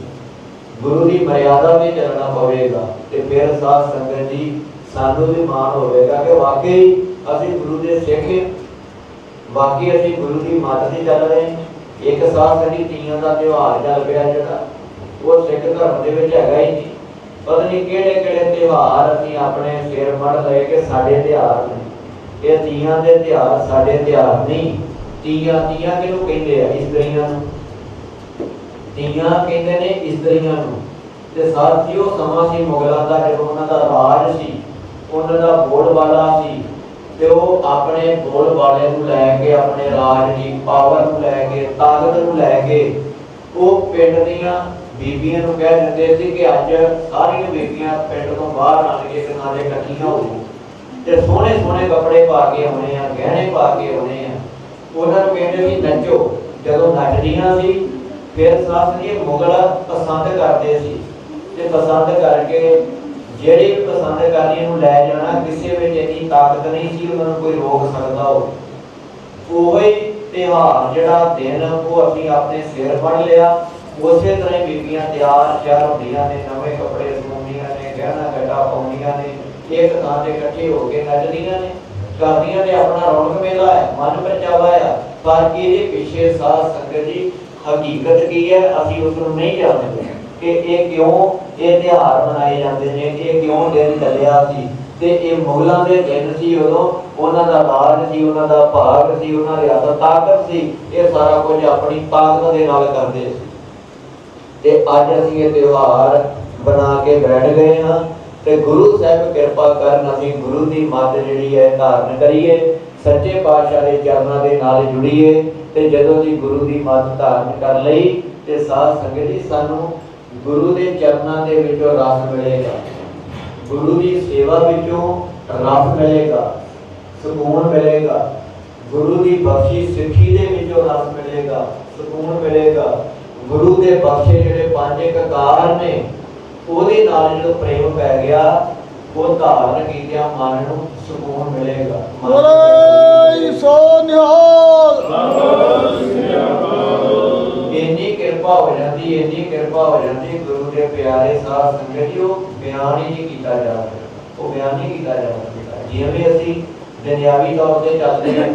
ਗੁਰੂ ਦੀ ਮਰਿਆਦਾ ਵਿੱਚ ਚੱਲਣਾ ਪਵੇਗਾ ਤੇ ਫਿਰ ਸਾਧ ਸੰਗਤ ਜੀ ਸਾਨੂੰ ਵੀ ਮਾਣ ਹੋਵੇਗਾ ਕਿ ਵਾਕਈ ਅਸੀਂ ਗੁਰੂ ਦੇ ਸਿੱਖ, ਬਾਕੀ ਅਸੀਂ ਗੁਰੂ ਦੀ ਮੱਤ ਤੇ ਚੱਲ ਰਹੇ ਇੱਕ ਸਾਥ ਸਾਡੀ ਤੀਆਂ ਦਾ ਤਿਉਹਾਰ ਚੱਲ ਪਿਆ ਜਿਹੜਾ, ਉਹ ਸਿੱਖ ਧਰਮ ਦੇ ਵਿੱਚ ਹੈਗਾ ਹੀ ਨਹੀਂ। ਪਤਾ ਨਹੀਂ ਕਿਹੜੇ ਕਿਹੜੇ ਤਿਉਹਾਰ ਅਸੀਂ ਆਪਣੇ ਸਿਰ ਮੜ ਲਏ ਕਿ ਸਾਡੇ ਤਿਉਹਾਰ ਨੇ। ਇਹ ਤੀਆਂ ਦੇ ਤਿਉਹਾਰ ਸਾਡੇ ਤਿਉਹਾਰ ਨਹੀਂ। ਤੀਆਂ ਤੀਆਂ ਕਿਹਨੂੰ ਕਹਿੰਦੇ ਆ ਇਸਤਰੀਆਂ ਨੂੰ? ਤੀਆਂ ਕਹਿੰਦੇ ਨੇ ਇਸਤਰੀਆਂ ਨੂੰ। ਤੇ ਸਾਥੀਓ ਸਮਾਂ ਸੀ ਮੁਗਲਾਂ ਦਾ, ਜਦੋਂ ਉਹਨਾਂ ਦਾ ਰਾਜ ਸੀ, ਉਹਨਾਂ ਦਾ ਬੋਲਬਾਲਾ ਸੀ। ਤੇ ਉਹ ਆਪਣੇ ਬੋਲਬਾਲੇ ਨੂੰ ਲੈ ਕੇ, ਆਪਣੇ ਰਾਜ ਦੀ ਪਾਵਰ ਨੂੰ ਲੈ ਕੇ, ਤਾਕਤ ਨੂੰ ਲੈ ਕੇ, ਉਹ ਪਿੰਡ ਦੀਆਂ ਬੀਬੀਆਂ ਨੂੰ ਕਹਿ ਦਿੰਦੇ ਸੀ ਕਿ ਅੱਜ ਸਾਰੀਆਂ ਬੀਬੀਆਂ ਪਿੰਡ ਤੋਂ ਬਾਹਰ ਆਣ ਕਿਨਾਰੇ ਇਕੱਠੀਆਂ ਹੋ ਤੇ ਸੋਹਣੇ ਸੋਹਣੇ ਕੱਪੜੇ ਪਾ ਕੇ ਆਉਣੇ ਆ, ਗਹਿਣੇ ਪਾ ਕੇ ਆਉਣੇ ਆ। ਉਹਨਾਂ ਨੂੰ ਕਹਿੰਦੇ ਵੀ ਨੱਚੋ। ਜਦੋਂ ਨੱਚਦੀਆਂ ਸੀ, ਫਿਰ ਸਾਸਰੀ ਮੁਗਲ ਪਸੰਦ ਕਰਦੇ ਸੀ। ਤੇ ਪਸੰਦ ਕਰਕੇ ਜਿਹੜੇ ਵੀ ਪਸੰਦ ਕਰਨੀ ਨੂੰ ਲੈ ਜਾਣਾ, ਕਿਸੇ ਵਿੱਚ ਇੰਨੀ ਤਾਕਤ ਨਹੀਂ ਸੀ ਉਹਨਾਂ ਨੂੰ ਕੋਈ ਰੋਕ ਸਕਦਾ ਹੋ ਉਹੀ ਤਿਉਹਾਰ ਜਿਹੜਾ ਦਿਨ ਉਹ ਅਸੀਂ ਆਪਣੇ ਸਿਰ ਫੜ ਲਿਆ। ਉਸੇ ਤਰ੍ਹਾਂ ਬੀਬੀਆਂ ਤਿਆਰ ਸ਼ਿਆਰ ਹੁੰਦੀਆਂ ਨੇ, ਨਵੇਂ ਕੱਪੜੇ ਸਵਾਉਂਦੀਆਂ ਨੇ, ਗਹਿਣਾ ਗੱਡਾ ਪਾਉਂਦੀਆਂ ਨੇ, ਇੱਕ ਥਾਂ ਤੇ ਇਕੱਠੇ ਹੋ ਕੇ ਨੱਚਦੀਆਂ ਨੇ। ਕਰਦੀਆਂ ਨੇ ਆਪਣਾ ਰੌਣਕ ਮੇਲਾ ਹੈ, ਮਨ ਪਰਚਾਵਾ ਹੈ ਪਰ ਇਹਦੇ ਪਿੱਛੇ ਸਾਧ ਸੰਗਤ ਜੀ ਹਕੀਕਤ ਕੀ ਹੈ, ਅਸੀਂ ਉਸ ਨੂੰ ਨਹੀਂ ਜਾਣਦੇ ਕਿ ਇਹ ਕਿਉਂ ਇਹ ਤਿਉਹਾਰ ਮਨਾਏ ਜਾਂਦੇ ਨੇ, ਇਹ ਕਿਉਂ ਦਿਨ ਚੱਲਿਆ ਸੀ? ਤੇ ਇਹ ਮੁਗਲਾਂ ਦੇ ਦਿਨ ਸੀ ਉਦੋਂ, ਉਹਨਾਂ ਦਾ ਰਾਜ ਸੀ, ਉਹਨਾਂ ਦਾ ਭਾਗ ਸੀ, ਉਹਨਾਂ ਦੀ ਆਦਤ ਤਾਕਤ ਸੀ, ਇਹ ਸਾਰਾ ਕੁਝ ਆਪਣੀ ਤਾਕਤ ਦੇ ਨਾਲ ਕਰਦੇ ਸੀ। ਤੇ ਅੱਜ ਅਸੀਂ ਇਹ ਤਿਉਹਾਰ ਬਣਾ ਕੇ ਬੈਠ ਗਏ ਹਾਂ ਤੇ ਗੁਰੂ ਸਾਹਿਬ ਕਿਰਪਾ ਕਰਨ ਅਸੀਂ ਗੁਰੂ ਦੀ ਮੱਤ ਜਿਹੜੀ ਹੈ ਧਾਰਨ ਕਰੀਏ, ਸੱਚੇ ਪਾਤਸ਼ਾਹ ਦੇ ਚਰਨਾਂ ਦੇ ਨਾਲ ਜੁੜੀਏ ਤੇ ਜਦੋਂ ਅਸੀਂ ਗੁਰੂ ਦੀ ਮੱਤ ਧਾਰਨ ਕਰ ਲਈ ਤੇ ਸਾਧ ਸੰਗਤ ਜੀ ਸਾਨੂੰ ਗੁਰੂ ਦੇ ਚਰਨਾਂ ਦੇ ਵਿੱਚੋਂ ਰਸ ਮਿਲੇਗਾ। ਗੁਰੂ ਦੀ ਸੇਵਾ ਵਿੱਚੋਂ ਰਸ ਮਿਲੇਗਾ ਸਕੂਨ ਮਿਲੇਗਾ। ਗੁਰੂ ਦੀ ਬਖਸ਼ੀ ਸਿੱਖੀ ਦੇ ਵਿੱਚੋਂ ਰਸ ਮਿਲੇਗਾ ਸਕੂਨ ਮਿਲੇਗਾ। ਗੁਰੂ ਦੇ ਬਖਸ਼ੇ ਜਿਹੜੇ ਪੰਜ ਕਕਾਰ ਨੇ ਉਹਦੇ ਨਾਲ ਜਦੋਂ ਪ੍ਰੇਮ ਪੈ ਗਿਆ ਉਹ ਧਾਰਨ ਕੀਤਿਆਂ ਮਨ ਨੂੰ ਸਕੂਨ ਮਿਲੇਗਾ। ਮਨ ਸੋ ਨਿਹਾਲ ਕਿਰਪਾ ਹੋ ਜਾਂਦੀ ਇੰਨੀ ਕਿਰਪਾ ਹੋ ਜਾਂਦੀ ਗੁਰੂ ਦੇ ਪਿਆਰੇ ਸਾਧ ਸੰਗਤ ਜੀ, ਉਹ ਬਿਆਨ ਹੀ ਨਹੀਂ ਕੀਤਾ ਜਾ ਸਕਦਾ। ਉਹ ਬਿਆਨ ਨਹੀਂ ਕੀਤਾ ਜਾ ਸਕਦਾ। ਜਿਵੇਂ ਅਸੀਂ ਦੁਨਿਆਵੀ ਤੌਰ ਤੇ ਚੱਲਦੇ ਆ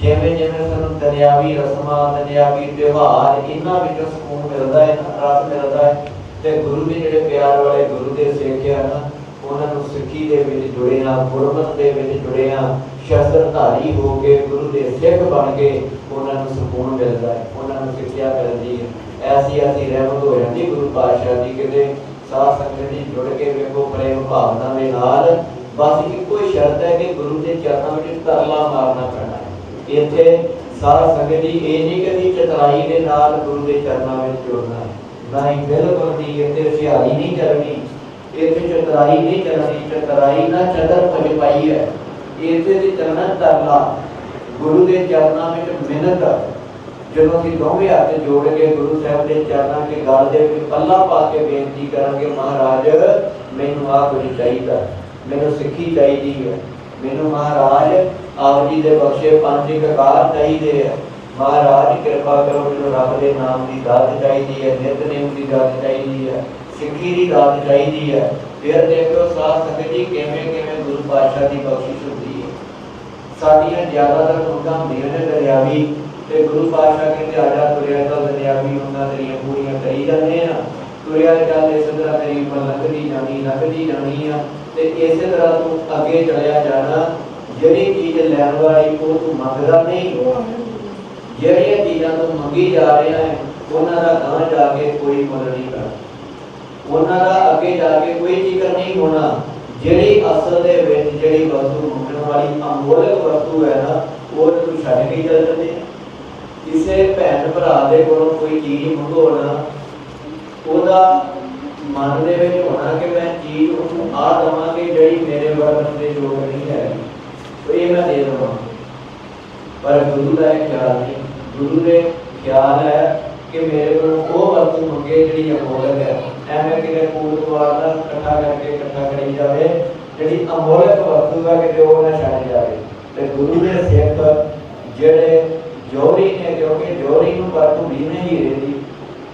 ਜਿਵੇਂ ਜਿਵੇਂ ਸਾਨੂੰ ਦੁਨਿਆਵੀ ਰਸਮਾਂ, ਦੁਨਿਆਵੀ ਤਿਉਹਾਰ, ਇਹਨਾਂ ਵਿੱਚੋਂ ਸਕੂਨ ਮਿਲਦਾ ਹੈ, ਰਸ ਮਿਲਦਾ ਹੈ, ਤੇ ਗੁਰੂ ਦੇ ਜਿਹੜੇ ਪਿਆਰ ਵਾਲੇ ਗੁਰੂ ਦੇ ਸਿੱਖ ਨਾ ਉਹਨਾਂ ਨੂੰ ਸਿੱਖੀ ਦੇ ਵਿੱਚ ਜੁੜੇ ਆ ਗੁਰਮਤ ਦੇ ਵਿੱਚ ਜੁੜੇ ਆ ਸ਼ਸਤਰਧਾਰੀ ਹੋ ਕੇ ਗੁਰੂ ਦੇ ਸਿੱਖ ਬਣ ਕੇ ਉਹਨਾਂ ਨੂੰ ਸਕੂਨ ਮਿਲਦਾ ਹੈ, ਉਹਨਾਂ ਨੂੰ ਸਿੱਖਿਆ ਮਿਲਦੀ ਹੈ। ਐਸੀ ਐਸੀ ਰਹਿਮਤ ਹੋ ਜਾਂਦੀ, ਗੁਰੂ ਪਾਤਸ਼ਾਹ ਦੀ ਕਿਤੇ ਸਾਧ ਸੰਗਤ ਜੀ ਜੁੜ ਕੇ ਵੇਖੋ ਪ੍ਰੇਮ ਭਾਵਨਾ ਦੇ ਨਾਲ ਬਸ ਇੱਕੋ ਹੀ ਸ਼ਰਤ ਹੈ ਕਿ ਗੁਰੂ ਦੇ ਚਰਨਾਂ ਵਿੱਚ ਤਰਲਾ ਮਾਰਨਾ ਪੈਣਾ ਹੈ। ਇੱਥੇ ਸਾਧ ਸੰਗਤ ਜੀ ਇਹ ਨਹੀਂ ਕਦੀ ਚਤਰਾਈ ਦੇ ਨਾਲ ਗੁਰੂ ਦੇ ਚਰਨਾਂ ਵਿੱਚ ਜੁੜਨਾ ਹੈ। ਨਹੀਂ ਬਿਲਕੁਲ ਨਹੀਂ ਇੱਥੇ ਹੁਸ਼ਿਆਰੀ ਨਹੀਂ ਕਰਨੀ ਇੱਥੇ ਚਤਰਾਈ ਨਹੀਂ ਕਰਨੀ ਚਤਰਾਈ ਨਾ ਚਦਰ ਭਜ ਪਾਈ ਹੈ। ਇੱਥੇ ਦੀ ਕਰਨਾ ਤਰਲਾ, ਗੁਰੂ ਦੇ ਚਰਨਾਂ ਵਿੱਚ ਮਿਹਨਤ ਜਦੋਂ ਅਸੀਂ ਦੋਵੇਂ ਹੱਥ ਜੋੜ ਕੇ ਗੁਰੂ ਸਾਹਿਬ ਦੇ ਚਰਨਾਂ ਕੇ ਗਲ ਦੇ ਵਿੱਚ ਪੱਲਾ ਪਾ ਕੇ ਬੇਨਤੀ ਕਰਾਂਗੇ, ਮਹਾਰਾਜ, ਮੈਨੂੰ ਆ ਕੁਝ ਚਾਹੀਦਾ ਮੈਨੂੰ ਸਿੱਖੀ ਚਾਹੀਦੀ ਹੈ। ਮੈਨੂੰ ਮਹਾਰਾਜ ਆਪ ਜੀ ਦੇ ਬਖਸ਼ੇ ਪੰਜ ਕਕਾਰ ਚਾਹੀਦੇ ਆ। ਮਹਾਰਾਜ, ਕਿਰਪਾ ਕਰੋ, ਮੈਨੂੰ ਰੱਬ ਦੇ ਨਾਮ ਦੀ ਦਾਤ ਚਾਹੀਦੀ ਹੈ ਨਿਤਨੇਮ ਦੀ ਦਾਤ ਚਾਹੀਦੀ ਹੈ, ਸਿੱਖੀ ਦੀ ਦਾਤ ਚਾਹੀਦੀ ਹੈ। ਫਿਰ ਦੇਖੋ, ਸਾਧ ਸੰਗਤ ਜੀ, ਕਿਵੇਂ ਕਿਵੇਂ ਗੁਰੂ ਪਾਤਸ਼ਾਹ ਦੀ ਬਖਸ਼ਿਸ਼ ਹੁੰਦੀ ਹੈ। ਸਾਡੀਆਂ ਜ਼ਿਆਦਾਤਰ ਮੁੱਦਾਂ ਮੇਰੇ ਦਰਿਆਵੀ ਤੇ ਗੁਰੂ ਪਾਤਸ਼ਾਹ ਕਹਿੰਦੇ ਆਜਾ ਤੁਰਿਆ ਤਾਂ ਦਰਿਆਵੀ ਉਹਨਾਂ ਤੇਰੀਆਂ ਪੂਰੀਆਂ ਕਰੀ ਜਾਂਦੇ ਆ। ਤੁਰਿਆ ਚੱਲ ਇਸ ਤਰ੍ਹਾਂ ਤੇਰੀ ਉਮਰ ਲੰਘਦੀ ਜਾਣੀ ਲੰਘਦੀ ਜਾਣੀ ਆ। ਤੇ ਇਸੇ ਤਰ੍ਹਾਂ ਤੂੰ ਅੱਗੇ ਚਲਿਆ ਜਾਣਾ। ਜਿਹੜੀ ਚੀਜ਼ ਲੈਣ ਵਾਲੀ ਉਹ ਤੂੰ ਮੰਗਦਾ ਨਹੀਂ। ਜਿਹੜੀਆਂ ਚੀਜ਼ਾਂ ਤੂੰ ਮੰਗੀ ਜਾ ਰਿਹਾ ਹੈ, ਉਹਨਾਂ ਦਾ ਗਾਂ ਜਾ ਕੇ ਕੋਈ ਮੁੱਲ ਨਹੀਂ ਕਰਨਾ ਉਹਨਾਂ ਦਾ ਅੱਗੇ ਜਾ ਕੇ ਕੋਈ ਜ਼ਿਕਰ ਨਹੀਂ ਹੋਣਾ। ਜਿਹੜੀ ਅਸਲ ਦੇ ਵਿੱਚ ਜਿਹੜੀ ਵਸਤੂ ਮੰਗਣ ਵਾਲੀ ਅਮੋਲਕ ਵਸਤੂ ਹੈ ਨਾ, ਉਹ ਤੂੰ ਛੱਡ ਕੇ ਚੱਲ ਜਾਂਦੇ ਕਿਸੇ ਭੈਣ ਭਰਾ ਦੇ ਕੋਲੋਂ ਕੋਈ ਚੀਜ਼ ਮੰਗੋ ਨਾ ਉਹਦਾ ਮਨ ਦੇ ਵਿੱਚ ਹੋਣਾ ਕਿ ਮੈਂ ਚੀਜ਼ ਉਹਨੂੰ ਆ ਦਵਾਂਗੇ ਜਿਹੜੀ ਮੇਰੇ ਵਰਤਨ ਦੇ ਯੋਗ ਨਹੀਂ ਹੈ। ਉਹ ਇਹ ਮੈਂ ਦੇ ਦਵਾਂ। ਪਰ ਗੁਰੂ ਦਾ ਇਹ ਖਿਆਲ ਨਹੀਂ। ਗੁਰੂ ਦੇ ਖਿਆਲ ਹੈ ਕਿ ਮੇਰੇ ਕੋਲ ਉਹ ਵਸਤੂ ਮੰਗੇ ਜਿਹੜੀ ਅਮੋਲਕ ਹੈ। ਐਵੇਂ ਕਿਤੇ ਕੂੜ ਕੁਆਰ ਦਾ ਇਕੱਠਾ ਕਰਕੇ ਇਕੱਠਾ ਕਰੀ ਜਾਵੇ, ਜਿਹੜੀ ਅਮੋਲਕ ਵਸਤੂ ਹੈ ਕਿਤੇ ਉਹ ਨਾ ਛੱਡ ਜਾਵੇ। ਤੇ ਗੁਰੂ ਦੇ ਸਿੱਖ ਜਿਹੜੇ ਜੋਰੀ ਨੇ, ਕਿਉਂਕਿ ਜੋਰੀ ਨੂੰ ਵਰਤੂ ਵੀ ਹੀਰੇ ਦੀ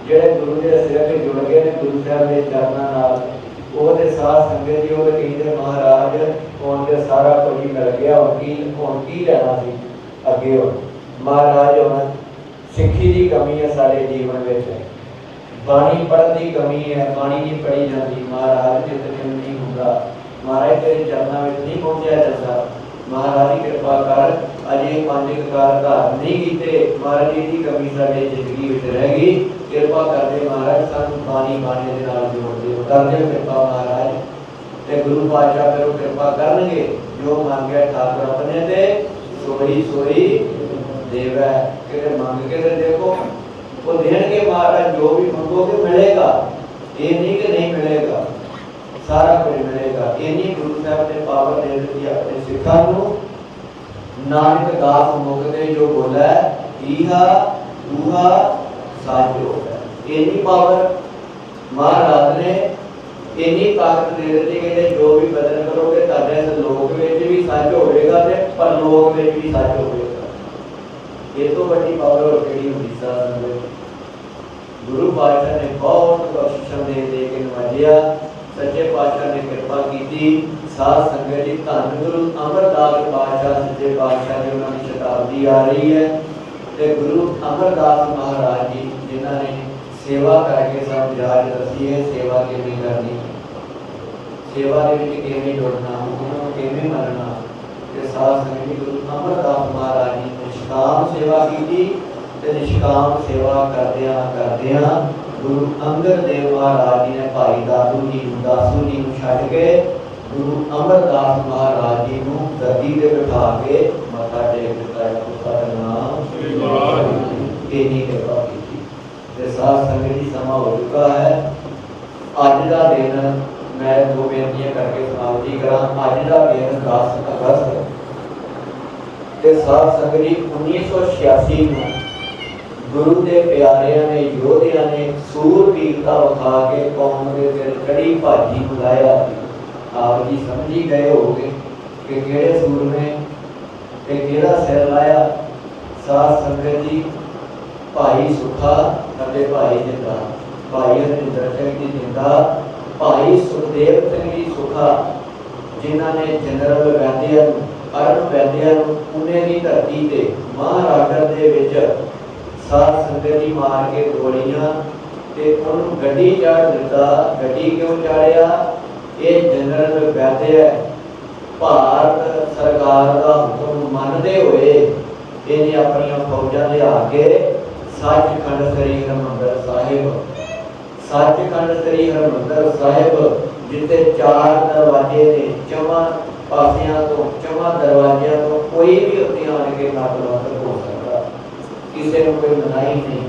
ਜਿਹੜੇ ਗੁਰੂ ਦੇ ਸਿਰ ਤੇ ਜੁੜ ਗਏ ਨੇ, ਗੁਰੂ ਸਾਹਿਬ ਦੇ ਚਰਨਾਂ ਨਾਲ ਉਹਦੇ ਸਾਥ ਸੰਗਤ ਜੀ ਉਹਦੇ ਕਹਿੰਦੇ, ਮਹਾਰਾਜ ਉਹਦੇ ਸਾਰਾ ਕੁਝ ਹੀ ਮਿਲ ਗਿਆ, ਹੁਣ ਕੀ ਹੁਣ ਕੀ ਲੈਣਾ ਸੀ ਅੱਗੇ ਹੁਣ? ਮਹਾਰਾਜ, ਹੁਣ ਸਿੱਖੀ ਦੀ ਕਮੀ ਹੈ ਸਾਡੇ ਜੀਵਨ ਵਿੱਚ। ਬਾਣੀ ਪੜਨ ਦੀ ਕਮੀ ਹੈ, ਬਾਣੀ ਨਹੀਂ ਪੜ੍ਹੀ ਜਾਂਦੀ। ਮਹਾਰਾਜ ਦੇ ਨਹੀਂ ਹੁੰਦਾ। ਮਹਾਰਾਜ ਤੇਰੇ ਚਰਨਾਂ ਵਿੱਚ ਨਹੀਂ ਪਹੁੰਚਿਆ ਜਾਂਦਾ। ਮਹਾਰਾਜ ਦੀ ਕਿਰਪਾ ਕਰ, ਅਜੇ ਪੰਜ ਕਕਾਰ ਧਾਰਨ ਨਹੀਂ ਕੀਤੇ, ਮਹਾਰਾਜ ਜੀ ਦੀ ਕਮੀ ਸਾਡੇ ਜ਼ਿੰਦਗੀ ਵਿੱਚ ਰਹਿ ਗਈ। ਕਿਰਪਾ ਕਰਦੇ ਮਹਾਰਾਜ, ਸਾਨੂੰ ਬਾਣੀ ਬਾਣੀ ਦੇ ਨਾਲ ਜੋੜ ਦਿਓ ਕਰਦੇ ਕਿਰਪਾ ਮਹਾਰਾਜ। ਤੇ ਗੁਰੂ ਪਾਤਸ਼ਾਹ ਫਿਰ ਕਿਰਪਾ ਕਰਨਗੇ, ਜੋ ਮੰਗਿਆ ਠਾਕੁਰ ਆਪਣੇ ਤੇ, ਸੋਈ ਸੋਈ ਦੇਵੈ। ਕਿਤੇ ਮੰਗ ਕੇ ਤੇ ਦੇਖੋ, ਉਹ ਦੇਣਗੇ ਮਹਾਰਾਜ, ਜੋ ਵੀ ਮੰਗੋਗੇ ਮਿਲੇਗਾ। ਇਹ ਨਹੀਂ ਕਿ ਨਹੀਂ ਮਿਲੇਗਾ। ਸਾਰਾ ਕੁਝ ਮਿਲੇਗਾ ਇਹ ਨਹੀਂ ਗੁਰੂ ਸਾਹਿਬ ਨੇ ਪਾਵਰ ਦੇ ਦਿੱਤੀ ਆਪਣੇ ਸਿੱਖਾਂ ਨੂੰ ਨਾਨਕ ਦਾਸ ਮੁਖ ਤੇ ਜੋ ਬੋਲੇ ਈਹਾ ਦੂਹਾ ਸਾਜੋ ਇਹ ਨਹੀਂ ਪਾਵਰ ਮਹਾਰਾਜ ਨੇ ਇੰਨੀ ਤਾਕਤ ਦੇ ਦਿੱਤੀ ਕਿ ਜੇ ਜੋ ਵੀ ਬਦਲ ਕਰੋਗੇ ਤੁਹਾਡੇ ਇਸ ਲੋਕ ਵਿੱਚ ਵੀ ਸੱਚ ਹੋਵੇਗਾ ਤੇ ਪਰਲੋਕ ਵਿੱਚ ਵੀ ਸੱਚ ਹੋਵੇਗਾ ਇਹ ਤੋਂ ਵੱਡੀ ਪਾਵਰ ਹੋਰ ਕਿਹੜੀ ਹੁੰਦੀ ਸਾਧ ਸੰਗਤ ਗੁਰੂ ਪਾਤਸ਼ਾਹ ਨੇ ਬਹੁਤ ਬਖਸ਼ਿਸ਼ਾਂ ਦੇ ਦੇ ਕੇ ਨਵਾਜਿਆ ਸੱਚੇ ਪਾਤਸ਼ਾਹ ਨੇ ਕਿਰਪਾ ਕੀਤੀ। ਸਾਧ ਸੰਗਤ ਜੀ, ਧੰਨ ਗੁਰੂ ਅਮਰਦਾਸ ਪਾਤਸ਼ਾਹ, ਸੱਚੇ ਪਾਤਸ਼ਾਹ ਦੀ ਉਹਨਾਂ ਦੀ ਸ਼ਤਾਬਦੀ ਆ ਰਹੀ ਹੈ। ਤੇ ਗੁਰੂ ਅਮਰਦਾਸ ਮਹਾਰਾਜ ਜੀ, ਜਿਨ੍ਹਾਂ ਨੇ ਸੇਵਾ ਕਰਕੇ ਸਾਨੂੰ ਜਾਜ ਦੱਸੀ ਹੈ, ਸੇਵਾ ਕਿਵੇਂ ਕਰਨੀ। ਸੇਵਾ ਦੇ ਵਿੱਚ ਕਿਵੇਂ ਜੁੜਨਾ, ਉਹਨਾਂ ਨੂੰ ਕਿਵੇਂ ਮੰਨਣਾ ਤੇ ਸਾਧ ਸੰਗਤ ਜੀ, ਗੁਰੂ ਅਮਰਦਾਸ ਮਹਾਰਾਜ ਜੀ ਨੇ ਨਿਸ਼ਕਾਮ ਸੇਵਾ ਕੀਤੀ। ਨਿਸ਼ਕਾਮ ਸੇਵਾ ਕਰਦਿਆਂ ਕਰਦਿਆਂ ਗੁਰੂ ਅੰਗਦ ਦੇਵ ਮਹਾਰਾਜ ਜੀ ਨੇ ਭਾਈ ਦਾਦੂ ਜੀ ਨੂੰ ਦਾਸੂ ਜੀ ਨੂੰ ਛੱਡ ਕੇ ਗੁਰੂ ਅਮਰਦਾਸ ਮਹਾਰਾਜ ਜੀ ਨੂੰ ਗੱਦੀ ਤੇ ਬਿਠਾ ਕੇ ਮੱਥਾ ਟੇਕ ਦਿੱਤਾ ਹੈ। ਸਤਿਨਾਮ ਸ੍ਰੀ ਵਾਹਿਗੁਰੂ। ਇੰਨੀ ਕਿਰਪਾ ਕੀਤੀ। ਤੇ ਸਾਧ ਸੰਗਤ ਜੀ ਸਮਾਂ ਹੋ ਚੁੱਕਾ ਹੈ। ਅੱਜ ਦਾ ਦਿਨ ਮੈਂ ਦੋ ਬੇਨਤੀਆਂ ਕਰਕੇ ਸਮਾਪਤੀ ਕਰਾਂ। ਅੱਜ ਦਾ ਦਿਨ 10 ਅਗਸਤ ਤੇ ਸਾਧ ਸੰਗਤ ਜੀ 1986 ਨੂੰ ਗੁਰੂ ਦੇ ਪਿਆਰਿਆਂ ਨੇ, ਯੋਧਿਆਂ ਨੇ ਸੂਰਬੀਰਤਾ ਵਿਖਾ ਕੇ ਕੌਮ ਦੇ ਸਿਰ ਚੜੀ ਭਾਜੀ ਬੁਲਾਇਆ। ਆਪ ਜੀ ਸਮਝੀ ਗਏ ਹੋਗੇ ਕਿ ਕਿਹੜੇ ਸੂਰਮੇ ਤੇ ਕਿਹੜਾ ਸਿਰ ਲਾਇਆ। ਸਾਧ ਸੰਗਤ ਜੀ, ਭਾਈ ਸੁਖਾ ਅਤੇ ਭਾਈ ਜਿੰਦਾ। ਭਾਈ ਹਰਿੰਦਰ ਸਿੰਘ ਜੀ ਜਿੰਦਾ, ਭਾਈ ਸੁਖਦੇਵ ਸਿੰਘ ਜੀ ਸੁਖਾ, ਜਿਨ੍ਹਾਂ ਨੇ ਜਨਰਲ ਗਾਂਧੀ ਨੂੰ ਅਰਨ ਵੈਦਿਆ ਨੂੰ, ਪੁਣੇ ਦੀ ਧਰਤੀ ਤੇ ਮਹਾਰਾਸ਼ਟਰ ਦੇ ਵਿੱਚ ਸਾਧ ਸੰਗਤ ਦੀ ਮਾਰ ਕੇ ਗੋਲੀਆਂ ਤੇ ਉਹਨੂੰ ਗੱਡੀ ਚਾੜ ਦਿੱਤਾ। ਗੱਡੀ ਕਿਉਂ ਚਾੜਿਆ ਇਹ ਜਨਰਲ ਵੈਦਿਆ ਭਾਰਤ ਸਰਕਾਰ ਦਾ ਹੁਕਮ ਮੰਨਦੇ ਹੋਏ ਇਹਨੇ ਆਪਣੀਆਂ ਫੌਜਾਂ ਲਿਆ ਕੇ ਸੱਚਖੰਡ ਸ੍ਰੀ ਹਰਿਮੰਦਰ ਸਾਹਿਬ, ਸੱਚਖੰਡ ਸ੍ਰੀ ਹਰਿਮੰਦਰ ਸਾਹਿਬ, ਜਿੱਥੇ ਚਾਰ ਦਰਵਾਜ਼ੇ ਨੇ, ਚੌਵਾਂ ਪਾਸਿਆਂ ਤੋਂ, ਚੌਵਾਂ ਦਰਵਾਜ਼ਿਆਂ ਤੋਂ ਕੋਈ ਵੀ ਉੱਤੇ ਆਣ ਕੇ ਨਤਮਸਤਕ ਹੋ ਕਿਸੇ ਨੂੰ ਕੋਈ ਮਨਾਹੀ ਨਹੀਂ।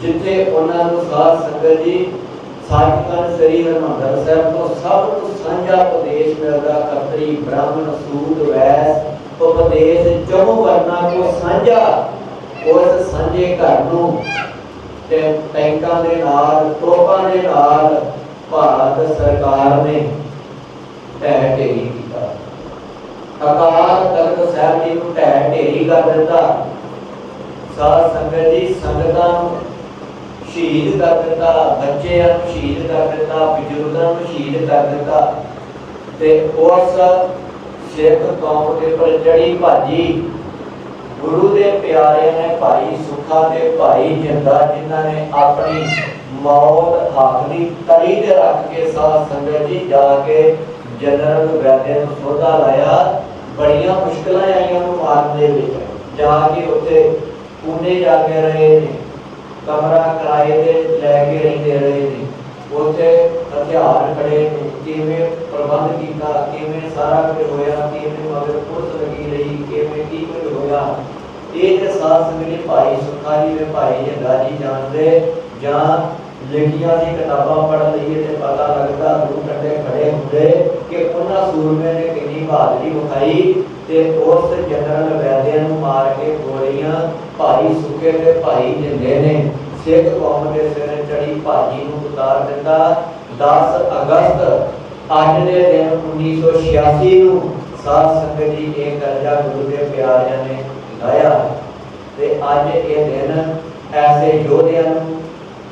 ਜਿੱਥੇ ਉਹਨਾਂ ਨੂੰ ਸਾਧ ਸੰਗਤ ਜੀ ਸੱਚਖੰਡ ਸ੍ਰੀ ਹਰਿਮੰਦਰ ਸਾਹਿਬ ਤੋਂ ਸਭ ਤੋਂ ਸਾਂਝਾ ਉਪਦੇਸ਼ ਮਿਲਦਾ, ਕਤਰੀ, ਬ੍ਰਾਹਮਣ ਸੂਦ ਵੈਸ, ਉਪਦੇਸ਼ ਚੌ ਵਰਨਾ ਕੋ ਸਾਂਝਾ, ਉਸ ਸਾਂਝੇ ਘਰ ਨੂੰ। ਤੇ ਟੈਂਕਾਂ ਦੇ ਨਾਲ ਤੋਪਾਂ ਦੇ ਨਾਲ ਭਾਰਤ ਸਰਕਾਰ ਨੇ ਢਹਿ ਢੇਰੀ ਕੀਤਾ। ਅਕਾਲ ਤਖਤ ਸਾਹਿਬ ਜੀ ਨੂੰ ਢਹਿ ਢੇਰੀ ਕਰ ਦਿੱਤਾ। ਸਾਧ ਸੰਗਤ ਜੀ ਸੰਗਤਾਂ ਨੂੰ ਸ਼ਹੀਦ ਕਰ ਦਿੱਤਾ, ਬੱਚਿਆਂ ਨੂੰ ਸ਼ਹੀਦ ਕਰ ਦਿੱਤਾ, ਬਜ਼ੁਰਗਾਂ ਨੂੰ ਸ਼ਹੀਦ ਕਰ ਦਿੱਤਾ ਤੇ ਉਸ ਸਿੱਖ ਕੌਮ ਦੇ ਪਰ ਜੜੀ ਭਾਜੀ ਗੁਰੂ ਦੇ ਪਿਆਰਿਆਂ ਨੇ ਭਾਈ ਸੁਖਾ ਤੇ ਭਾਈ ਜਿੰਦਾ, ਜਿਨ੍ਹਾਂ ਨੇ ਆਪਣੀ ਮੌਤ ਹੱਥ ਦੀ ਤਲੀ ਤੇ ਰੱਖ ਕੇ ਸਾਧ ਸੰਗਤ ਜੀ ਜਾ ਕੇ ਜਨਰਲ ਵੈਦੇ ਨੂੰ ਸੋਧਾ ਲਾਇਆ, ਬੜੀਆਂ ਮੁਸ਼ਕਲਾਂ ਆਈਆਂ ਨੂੰ ਮਾਰਨ ਦੇ ਵਿੱਚ। ਜਾ ਕੇ ਉੱਥੇ ਪੁਣੇ ਜਾ ਕੇ ਰਹੇ ਨੇ, ਕਮਰਾ ਕਿਰਾਏ ਤੇ ਲੈ ਕੇ ਰਹਿੰਦੇ ਰਹੇ ਨੇ, ਉੱਥੇ ਹਥਿਆਰ ਖੜੇ ਨੇ, ਕਿਵੇਂ ਪ੍ਰਬੰਧ ਕੀਤਾ, ਕਿਵੇਂ ਸਾਰਾ ਕੁਝ ਹੋਇਆ, ਕਿਵੇਂ ਮਗਰ ਪੁਲਿਸ ਲੱਗੀ ਰਹੀ, ਕਿਵੇਂ ਕੀ ਕੁਝ ਹੋਇਆ। ਇਹ ਤੇ ਸਾਧ ਸੰਗਤ ਜੀ ਭਾਈ ਸੁਖਾ ਜੀ ਦੇ ਭਾਈ ਜੰਦਾ ਜੀ ਜਾਣਦੇ, ਜਾਂ ਲਿਖੀਆਂ ਦੀ ਕਿਤਾਬਾਂ ਪੜ੍ਹ ਲਈਏ ਤੇ ਪਤਾ ਲੱਗਦਾ ਗੁਰੂ ਕੰਡੇ ਖੜੇ ਹੁੰਦੇ ਕਿ ਉਹਨਾਂ ਸੂਰਮੇ ਨੇ ਕਿੰਨੀ ਬਹਾਦਰੀ ਵਿਖਾਈ ਤੇ ਉਸ ਜਨਰਲ ਵੈਦਿਆਂ ਨੂੰ ਮਾਰ ਕੇ ਗੋਲੀਆਂ ਭਾਈ ਸੁੱਕੇ ਤੇ ਭਾਈ ਜਿੰਦੇ ਨੇ। ਸਿੱਖ ਕੌਮ ਦੇ ਸਿਰ ਚੜੀ ਭਾਜੀ ਨੂੰ ਉਤਾਰ ਦਿੱਤਾ। 10 ਅਗਸਤ, ਅੱਜ ਦੇ ਦਿਨ 1986 ਨੂੰ ਸਾਧ ਸੰਗਤ ਜੀ ਇਹ ਕਰਜ਼ਾ ਗੁਰੂ ਦੇ ਪਿਆਰਿਆਂ ਨੇ ਲਾਇਆ। ਤੇ ਅੱਜ ਇਹ ਦਿਨ ਐਸੇ ਯੋਧਿਆਂ ਨੂੰ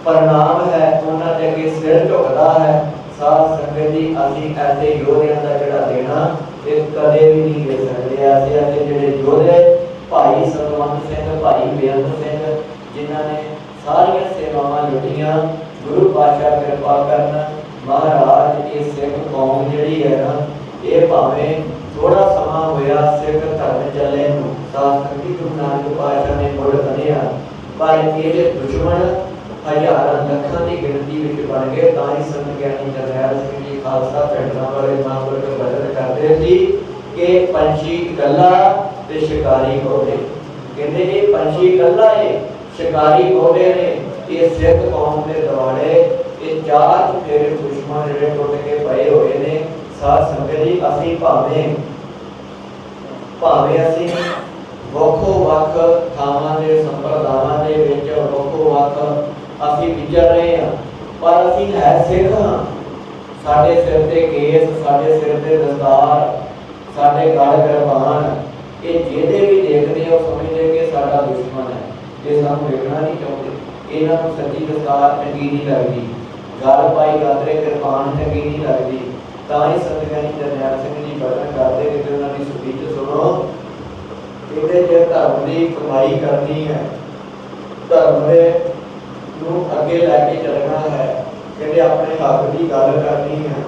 ਪ੍ਰਣਾਮ ਹੈ, ਉਹਨਾਂ ਦੇ ਅੱਗੇ ਸਿਰ ਝੁਕਦਾ ਹੈ। ਸਾਧ ਸੰਗਤ ਜੀ, ਅਸੀਂ ਐਸੇ ਯੋਧਿਆਂ ਦਾ ਜਿਹੜਾ ਦੇਣਾ ਇਹ ਕਦੇ ਵੀ ਨਹੀਂ ਦੇ ਸਕਦੇ। ਐਸੇ ਐਸੇ ਜਿਹੜੇ ਯੋਧੇ ਭਾਈ ਸਤਵੰਤ ਸਿੰਘ, ਭਾਈ ਬੇਅੰਤ ਸਿੰਘ, ਜਿਨ੍ਹਾਂ ਨੇ ਸਾਰੀਆਂ ਸੇਵਾਵਾਂ ਲੁੱਟੀਆਂ, ਗੁਰੂ ਪਾਤਸ਼ਾਹ ਕਿਰਪਾ ਕਰਨ, ਮਹਾਰਾਜ ਇਹ ਸਿੱਖ ਕੌਮ ਜਿਹੜੀ ਹੈ ਨਾ, ਇਹ ਭਾਵੇਂ ਥੋੜਾ ਸਮਾਂ ਹੋਇਆ, ਸਿੱਖ ਧਰਮ ਚੱਲੇ ਨੂੰ ਸਾਧ ਗੁਰੂ ਨਾਨਕ ਪਾਤਸ਼ਾਹ ਨੇ ਮੁੜ ਬਣਿਆ ਪਰ ਇਹਦੇ ਦੁਸ਼ਮਣ ਹਜ਼ਾਰਾਂ ਲੱਖਾਂ ਦੀ ਗਿਣਤੀ ਵਿੱਚ ਬਣ ਗਏ, ਤਾਂ ਹੀ ਸੰਤ ਗਿਆਨੀ ਜਰਨੈਲ ਸਿੰਘ ਜੀ ਖਾਲਸਾ ਪਿੰਡਾਂ ਵਾਲੇ ਮਹਾਂਪੁਰਖ ਬਚਨ ਕਰਦੇ ਸੀ ਕਿ ਪੰਛੀ ਗੱਲਾ ਤੇ ਸ਼ਿਕਾਰੀ ਘੋੜੇ ਕਹਿੰਦੇ, ਇਹ ਪੰਛੀ ਗੱਲਾ ਏ, ਸ਼ਿਕਾਰੀ ਘੋੜੇ ਨੇ, ਇਹ ਸਿੱਖ ਕੌਮ ਦੇ ਦਿਵਾੜੇ ਇਹ ਚਾਰ ਫੇਰੇ ਦੁਸ਼ਮਣ ਜਿਹੜੇ ਟੁੱਟ ਕੇ ਪਏ ਹੋਏ ਨੇ, ਸਾਧ ਸੰਗਤ ਜੀ, ਅਸੀਂ ਭਾਵੇਂ ਭਾਵੇਂ ਅਸੀਂ ਵੱਖੋ ਵੱਖ ਥਾਵਾਂ ਦੇ, ਸੰਪਰਦਾਵਾਂ ਦੇ ਵਿੱਚ ਵੱਖੋ ਵੱਖ ਅਸੀਂ ਵਿਚਰ ਰਹੇ ਹਾਂ, ਪਰ ਅਸੀਂ ਹੈ ਸਿੱਖ ਹਾਂ। ਸਾਡੇ ਸਿਰ ਤੇ ਕੇਸ, ਸਾਡੇ ਸਿਰ ਤੇ ਦਸਤਾਰ, ਸਾਡੇ ਗਲ ਗਰਬਾਨ ਇਹ ਜਿਹਦੇ ਵੀ ਦੇਖਦੇ ਆ ਸਮਝਦੇ ਕਿ ਸਾਡਾ ਦੁਸ਼ਮਣ ਹੈ। ਇਹ ਸਾਨੂੰ ਵੇਖਣਾ ਨਹੀਂ ਚਾਹੁੰਦੇ, ਇਹਨਾਂ ਨੂੰ ਸੱਚੀ ਦਸਤਾਰ ਚੰਗੀ ਨਹੀਂ ਲੱਗਦੀ। ਗਲ ਪਾਈ ਗਾਦਰੇ ਕਿਰਪਾਨ ਚੰਗੀ ਨਹੀਂ ਲੱਗਦੀ। ਤਾਂ ਹੀ ਸੰਤਗਾਨੀ ਜਰਨੈਲ ਸਿੰਘ ਜੀ ਬਚਨ ਕਰਦੇ ਕਿ ਉਹਨਾਂ ਦੀ ਸੁਪੀਚ ਸੁਣੋ, ਇਹਦੇ ਜੇ ਧਰਮ ਦੀ ਕਮਾਈ ਕਰਨੀ ਹੈ। ਧਰਮ ਦੇ ਨੂੰ ਅੱਗੇ ਲੈ ਕੇ ਚੱਲਣਾ ਹੈ। ਕਹਿੰਦੇ ਆਪਣੇ ਹੱਕ ਦੀ ਗੱਲ ਕਰਨੀ ਹੈ,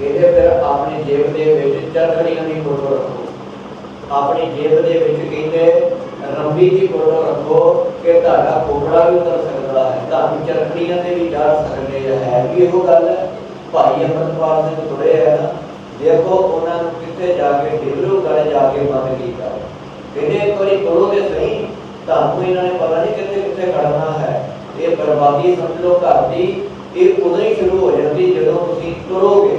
ਇਹਦੇ ਫਿਰ ਆਪਣੀ ਜੇਬ ਦੇ ਵਿੱਚ ਚਰਖੜੀਆਂ ਦੀ ਫੋਟੋ ਰੱਖੋ। ਆਪਣੀ ਜੇਬ ਦੇ ਵਿੱਚ ਕਹਿੰਦੇ, ਰੰਬੀ ਦੀ ਫੋਟੋ ਰੱਖੋ ਕਿ ਤੁਹਾਡਾ ਕੋਪੜਾ ਵੀ ਉਤਰ ਸਕਦਾ ਹੈ। ਤੁਹਾਨੂੰ ਚਰਖੜੀਆਂ ਤੇ ਵੀ ਚੜ ਸਕਦੇ ਆ। ਹੈ ਵੀ ਇਹੋ ਗੱਲ ਹੈ। ਭਾਈ ਅਮਰਪਾਲ ਸਿੰਘ ਤੁਰੇ ਹੈ ਨਾ। ਦੇਖੋ, ਉਹਨਾਂ ਨੂੰ ਕਿੱਥੇ ਜਾ ਕੇ ਡਿਬਰੂ ਗੜ ਜਾ ਕੇ ਬੰਦ ਕੀਤਾ। ਕਹਿੰਦੇ ਇੱਕ ਵਾਰੀ ਕਰੋ ਤੇ ਸਹੀ, ਤੁਹਾਨੂੰ ਇਹਨਾਂ ਨੇ ਪਤਾ ਨਹੀਂ ਕਿੱਥੇ ਕਿੱਥੇ ਖੜਨਾ ਹੈ। ਇਹ ਬਰਬਾਦੀ ਸਮਝ ਲਓ ਘਰ ਦੀ। ਇਹ ਉਦੋਂ ਹੀ ਸ਼ੁਰੂ ਹੋ ਜਾਂਦੀ ਜਦੋਂ ਤੁਸੀਂ ਤੁਰੋਗੇ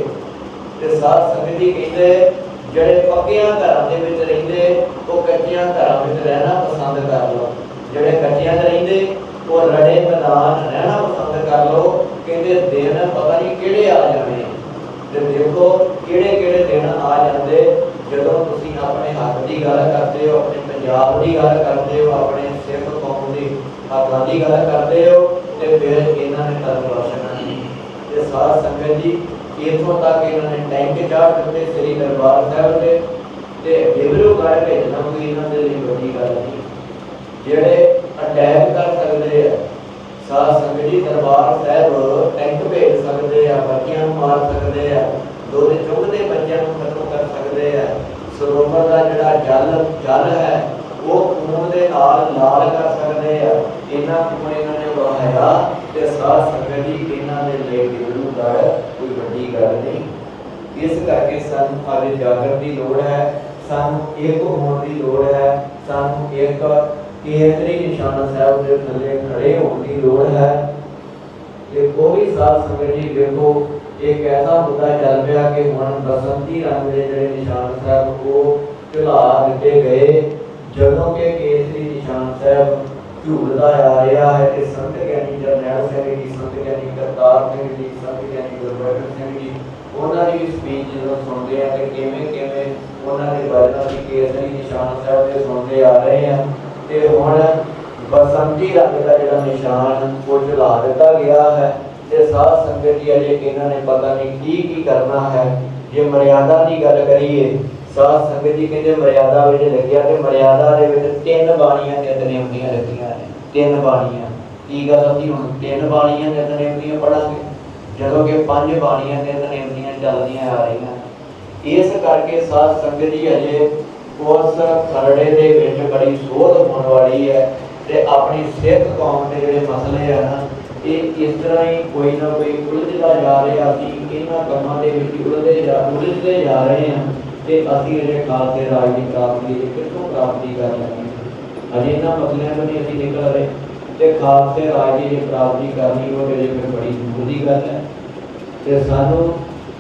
ਤੇ ਸਾਧ ਸੰਗਤ ਜੀ ਕਹਿੰਦੇ, ਜਿਹੜੇ ਪੱਕਿਆਂ ਘਰਾਂ ਦੇ ਵਿੱਚ ਰਹਿੰਦੇ, ਉਹ ਕੱਚਿਆਂ ਘਰਾਂ ਵਿੱਚ ਰਹਿਣਾ ਪਸੰਦ ਕਰ ਲਓ। ਜਿਹੜੇ ਕੱਚਿਆਂ 'ਚ ਰਹਿੰਦੇ, ਉਹ ਰੜੇ ਮੈਦਾਨ ਰਹਿਣਾ ਪਸੰਦ ਕਰ ਲਓ। ਕਹਿੰਦੇ ਦਿਨ ਪਤਾ ਨਹੀਂ ਕਿਹੜੇ ਆ ਜਾਣੇ ਤੇ ਦੇਖੋ ਕਿਹੜੇ ਕਿਹੜੇ ਦਿਨ ਆ ਜਾਂਦੇ, ਜਦੋਂ ਤੁਸੀਂ ਆਪਣੇ ਹੱਕ ਦੀ ਗੱਲ ਕਰਦੇ ਹੋ, ਆਪਣੇ ਪੰਜਾਬ ਦੀ ਗੱਲ ਕਰਦੇ ਹੋ, ਆਪਣੇ ਸਿੱਖ ਕੌਮ ਦੀ ਹੱਕਾਂ ਦੀ ਗੱਲ ਕਰਦੇ ਹੋ ਤੇ ਫਿਰ ਇਹਨਾਂ ਨੇ ਧਰਮ ਰੋਸ਼ਨਾ ਤੇ ਸਾਧ ਸੰਗਤ ਜੀ, ਇਥੋਂ ਤੱਕ ਇਹਨਾਂ ਨੇ ਟੈਂਕ ਚਾੜ ਦਿੱਤੇ ਸ੍ਰੀ ਦਰਬਾਰ ਸਾਹਿਬ ਦੇ ਤੇ ਡਿਬਰੂ ਕਰ ਭੇਜਣਾ ਕੋਈ ਇਹਨਾਂ ਦੇ ਲਈ ਵੱਡੀ ਗੱਲ ਨਹੀਂ ਜਿਹੜੇ ਅਟੈਕ ਕਰ ਸਕਦੇ ਆ, ਸਾਧ ਸੰਗਤ ਜੀ, ਦਰਬਾਰ ਸਾਹਿਬ ਟੈਂਕ ਭੇਜ ਸਕਦੇ ਆ, ਬੱਚਿਆਂ ਨੂੰ ਮਾਰ ਸਕਦੇ ਆ ਦੋਰੇ ਚੁੱਕਦੇ ਬੱਚਿਆਂ ਨੂੰ ਖਤਮ ਕਰ ਸਕਦੇ ਆ, ਸਰੋਵਰ ਦਾ ਜਿਹੜਾ ਜਲ ਜਲ ਹੈ, ਉਹ ਖੂਨ ਦੇ ਨਾਲ ਲਾਲ ਕਰ ਸਕਦੇ ਆ, ਇਹਨਾਂ ਖੂਨ ਇਹਨਾਂ ਨੇ ਵਹਾਇਆ ਤੇ ਸਾਧ ਸੰਗਤ ਜੀ ਇਹਨਾਂ ਦੇ ਲਈ ਡਿਬਰੂ ਕਰ ਕੋਈ ਵੱਡੀ ਗੱਲ ਨਹੀਂ। ਇਸ ਕਰਕੇ ਸਾਨੂੰ ਆਵੇ ਜਾਗਰ ਦੀ ਲੋੜ ਹੈ, ਸਾਨੂੰ ਇੱਕ ਹੋਣ ਦੀ ਲੋੜ ਹੈ, ਸਾਨੂੰ ਇੱਕ ਕੇਂਦਰੀ ਨਿਸ਼ਾਨ ਸਾਹਿਬ ਦੇ ਥੱਲੇ ਖੜੇ ਹੋਣ ਦੀ ਲੋੜ ਹੈ। ਕਿ ਕੋਈ ਸਾਧ ਸੰਗਤ ਜੀ ਵੇਖੋ, ਇੱਕ ਐਸਾ ਮੁੱਦਾ ਚੱਲ ਪਿਆ ਕਿ ਹੁਣ ਬਸੰਤੀ ਰੰਗ ਦੇ ਜਿਹੜੇ ਨਿਸ਼ਾਨ ਸਾਹਿਬ ਉਹ ਝੁਲਾ ਦਿੱਤੇ ਗਏ। ਜਦੋਂ ਕਿ ਕੇਂਦਰੀ ਨਿਸ਼ਾਨ ਸਾਹਿਬ ਝੂਲਦਾ ਆ ਰਿਹਾ ਹੈ ਤੇ ਸੰਤ ਗਿਆਨੀ ਜਰਨੈਲ ਸਿੰਘ ਜੀ, ਸੰਤ ਗਿਆਨੀ ਕਰਤਾਰ ਸਿੰਘ ਜੀ, ਸੰਤ ਗਿਆਨੀ ਗੁਰਬਖਸ਼ ਸਿੰਘ ਜੀ, ਉਹਨਾਂ ਦੀ ਸਪੀਚ ਜਦੋਂ ਸੁਣਦੇ ਆ ਤੇ ਕਿਵੇਂ ਕਿਵੇਂ ਉਹਨਾਂ ਦੇ ਬਾਰੇ ਦੀ ਕੇਸਰੀ ਨਿਸ਼ਾਨ ਸਾਹਿਬ ਦੇ ਸੁਣਦੇ ਆ ਰਹੇ ਆ। ਤੇ ਹੁਣ ਬਸੰਤੀ ਰੰਗ ਦਾ ਜਿਹੜਾ ਨਿਸ਼ਾਨ ਉਹ ਝੁਲਾ ਦਿੱਤਾ ਗਿਆ ਹੈ ਤੇ ਸਾਧ ਸੰਗਤ ਜੀ, ਅਜੇ ਇਹਨਾਂ ਨੇ ਪਤਾ ਨਹੀਂ ਕੀ ਕੀ ਕਰਨਾ ਹੈ। ਜੇ ਮਰਿਆਦਾ ਦੀ ਗੱਲ ਕਰੀਏ ਸਾਧ ਸੰਗਤ ਜੀ ਕਹਿੰਦੇ ਮਰਿਆਦਾ ਵਿੱਚ ਲੱਗਿਆ ਤੇ ਮਰਿਆਦਾ ਦੇ ਵਿੱਚ ਤਿੰਨ ਬਾਣੀਆਂ ਨਿਤਨੇਮ ਦੀਆਂ ਲੱਗੀਆਂ ਨੇ, ਤਿੰਨ ਬਾਣੀਆਂ। ਕੀ ਗੱਲ ਅਸੀਂ ਹੁਣ? ਤਿੰਨ ਬਾਣੀਆਂ ਨਿਤਨੇਮ ਦੀਆਂ ਪੜਾਂਗੇ ਜਦੋਂ ਕਿ ਪੰਜ ਬਾਣੀਆਂ ਨਿਤਨੇਮ ਦੀਆਂ ਚੱਲਦੀਆਂ ਆ ਰਹੀਆਂ। ਇਸ ਕਰਕੇ ਸਾਧ ਸੰਗਤ ਜੀ ਅਜੇ ਉਸ ਖਰੜੇ ਦੇ ਵਿੱਚ ਬੜੀ ਸੋਧ ਹੋਣ ਵਾਲੀ ਹੈ ਤੇ ਆਪਣੀ ਸਿੱਖ ਕੌਮ ਦੇ ਜਿਹੜੇ ਮਸਲੇ ਆ ਨਾ, ਇਹ ਇਸ ਤਰ੍ਹਾਂ ਹੀ ਕੋਈ ਨਾ ਕੋਈ ਉਲਝਦਾ ਜਾ ਰਿਹਾ ਅਸੀਂ ਇਹਨਾਂ ਕੰਮਾਂ ਦੇ ਵਿੱਚ ਉਲਝਦੇ ਜਾ ਉਲਝਦੇ ਜਾ ਰਹੇ ਹਾਂ ਤੇ ਅਸੀਂ ਜਿਹੜੇ ਖਾਲਸੇ ਰਾਜ ਦੀ ਪ੍ਰਾਪਤੀ ਦੀ ਕਿੱਥੋਂ ਪ੍ਰਾਪਤੀ ਕਰ ਲੈਣੀ ਅਜੇ ਇਹਨਾਂ ਮਸਲਿਆਂ ਤੋਂ ਨਹੀਂ ਅਸੀਂ ਨਿਕਲ ਰਹੇ। ਤੇ ਖਾਲਸੇ ਰਾਜ ਦੀ ਜੇ ਪ੍ਰਾਪਤੀ ਕਰਨੀ ਹੋਵੇ ਜੇ ਫਿਰ ਬੜੀ ਦੂਰ ਦੀ ਗੱਲ ਹੈ। ਤੇ ਸਾਨੂੰ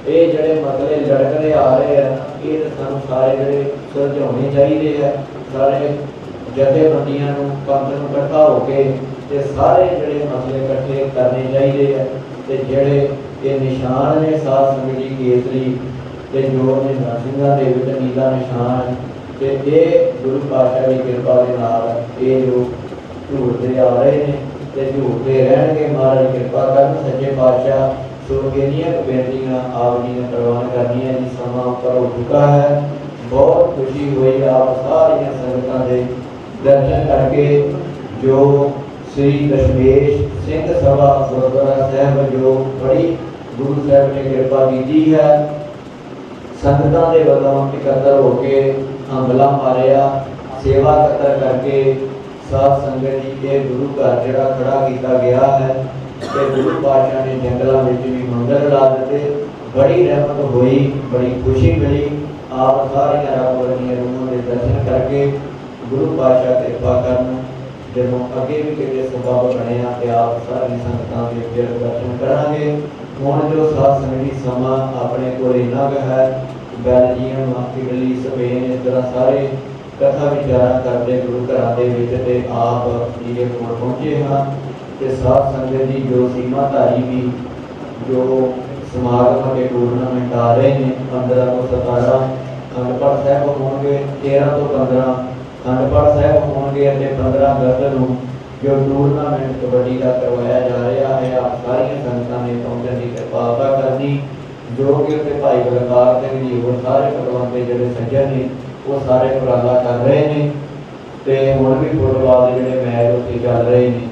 ਇਹ ਜਿਹੜੇ ਮਸਲੇ ਲੜਕਦੇ ਆ ਰਹੇ ਆ, ਇਹ ਸਾਨੂੰ ਸਾਰੇ ਜਿਹੜੇ ਸੁਲਝਾਉਣੇ ਚਾਹੀਦੇ ਆ। ਸਾਰੇ ਜਥੇਬੰਦੀਆਂ ਨੂੰ, ਪੰਥ ਨੂੰ ਇਕੱਠਾ ਹੋ ਕੇ ਤੇ ਸਾਰੇ ਜਿਹੜੇ ਮਸਲੇ ਇਕੱਠੇ ਕਰਨੇ ਚਾਹੀਦੇ ਆ। ਤੇ ਜਿਹੜੇ ਇਹ ਨਿਸ਼ਾਨ ਨੇ ਸਾਧ ਸੰਗਤ ਜੀ, ਕੇਸਰੀ ਤੇ ਜੋ ਨੇ ਸਿੰਘਾਂ ਦੇ ਵਿੱਚ ਨੀਲਾ ਨਿਸ਼ਾਨ ਤੇ ਇਹ ਗੁਰੂ ਪਾਤਸ਼ਾਹ ਦੀ ਕਿਰਪਾ ਦੇ ਨਾਲ ਇਹ ਜੋ ਝੂਠਦੇ ਆ ਰਹੇ ਨੇ ਤੇ ਝੂਠਦੇ ਰਹਿਣਗੇ ਮਹਾਰਾਜ ਕਿਰਪਾ ਕਰਨ ਸੱਚੇ ਪਾਤਸ਼ਾਹ ਸੋ ਕਿੰਨੀਆਂ ਕੁ ਬੇਨਤੀਆਂ ਆਪ ਜੀ ਨੇ ਪ੍ਰਵਾਨ ਕਰਨੀਆਂ ਜੀ ਸਮਾਂ ਉੱਪਰ ਹੋ ਚੁੱਕਾ ਹੈ ਬਹੁਤ ਖੁਸ਼ੀ ਹੋਈ ਆਪ ਸਾਰੀਆਂ ਸੰਗਤਾਂ ਦੇ ਦਰਸ਼ਨ ਕਰਕੇ ਜੋ ਸ੍ਰੀ ਦਸ਼ਮੇਸ਼ ਸਿੰਘ ਸਭਾ ਗੁਰਦੁਆਰਾ ਸਾਹਿਬ ਜੋ ਬੜੀ ਗੁਰੂ ਸਾਹਿਬ ਨੇ ਕਿਰਪਾ ਕੀਤੀ ਹੈ ਸੰਗਤਾਂ ਦੇ ਵੱਲੋਂ ਇਕੱਤਰ ਹੋ ਕੇ ਹੰਬਲਾ ਮਾਰਿਆ, ਸੇਵਾ ਕਤਰ ਕਰਕੇ ਸਾਧ ਸੰਗਤ ਜੀ ਇਹ ਗੁਰੂ ਘਰ ਜਿਹੜਾ ਖੜਾ ਕੀਤਾ ਗਿਆ ਹੈ ਤੇ ਗੁਰੂ ਪਾਤਸ਼ਾਹ ਨੇ ਜੰਗਲਾਂ ਵਿੱਚ ਵੀ ਮੰਦਰ ਲਾ ਦਿੱਤੇ। ਬੜੀ ਰਹਿਮਤ ਹੋਈ, ਬੜੀ ਖੁਸ਼ੀ ਮਿਲੀ। ਆਪ ਸਾਰੀਆਂ ਰੱਬ ਦੀਆਂ ਰੂਹਾਂ ਦੇ ਦਰਸ਼ਨ ਕਰਕੇ ਗੁਰੂ ਪਾਤਸ਼ਾਹ ਕਿਰਪਾ ਕਰਨ ਜਦੋਂ ਅੱਗੇ ਵੀ ਕਿਤੇ ਸਬਬ ਬਣਿਆ ਤੇ ਆਪ ਸਾਰੀ ਸੰਗਤਾਂ ਦੇ ਫਿਰ ਦਰਸ਼ਨ ਕਰਾਂਗੇ। ਹੁਣ ਜੋ ਸਾਧ ਸੰਗਤ ਸਮਾਂ ਆਪਣੇ ਕੋਲ ਇੰਨਾ ਕੁ ਹੈ ਬੈਲਜੀਅਮ ਇਟਲੀ ਸਪੇਨ ਇਸ ਤਰ੍ਹਾਂ ਸਾਰੇ ਕਥਾ ਵਿਚਾਰਾਂ ਕਰਦੇ ਗੁਰੂ ਘਰਾਂ ਦੇ ਵਿੱਚ ਤੇ ਆਪ ਜਿਹੜੇ ਕੋਲ ਪਹੁੰਚੇ ਹਾਂ। ਤੇ ਸਾਧ ਸੰਗਤ ਦੀ ਜੋ ਸੀਮਾ ਧਾਰੀ ਵੀ, ਜੋ ਸਮਾਗਮ ਦੇ ਟੂਰਨਾਮੈਂਟ ਆ ਰਹੇ ਨੇ 15 ਤੋਂ 17 ਖੰਡ ਸਾਹਿਬ ਹੋਣਗੇ 13 ਤੋਂ 15 ਖੰਡ ਸਾਹਿਬ ਹੋਣਗੇ ਅਤੇ 15 ਅਗਸਤ ਨੂੰ ਜੋ ਟੂਰਨਾਮੈਂਟ ਕਬੱਡੀ ਦਾ ਕਰਵਾਇਆ ਜਾ ਰਿਹਾ ਹੈ, ਆਪ ਸਾਰੀਆਂ ਸੰਗਤਾਂ ਨੇ ਪਹੁੰਚਣ ਦੀ ਕਿਰਪਾਲਤਾ ਕਰਨੀ। ਜੋ ਕਿ ਉੱਥੇ ਭਾਈ ਬਲਕਾਰ ਸਿੰਘ ਜੀ ਹੋਰ ਸਾਰੇ ਪ੍ਰਬੰਧਕ ਜਿਹੜੇ ਸੱਜਣ ਨੇ, ਉਹ ਸਾਰੇ ਉਪਰਾਲਾ ਕਰ ਰਹੇ ਨੇ। ਤੇ ਹੁਣ ਵੀ ਫੁੱਟਬਾਲ ਦੇ ਜਿਹੜੇ ਮੈਚ ਉੱਥੇ ਚੱਲ ਰਹੇ ਨੇ।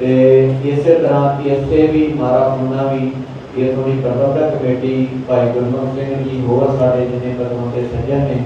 ਤੇ ਇਸੇ ਤਰ੍ਹਾਂ ਇਸੇ ਵੀ, ਮਾਰਾ ਮੁੰਨਾ ਵੀ, ਇਹ ਥੋੜੀ ਪ੍ਰਬੰਧਕ ਕਮੇਟੀ ਭਾਈ ਗੁਰਮੁਖ ਸਿੰਘ ਜੀ ਹੋਰ ਸਾਡੇ ਜਿੰਨੇ ਪ੍ਰਬੰਧਕ ਸੱਜਣ ਨੇ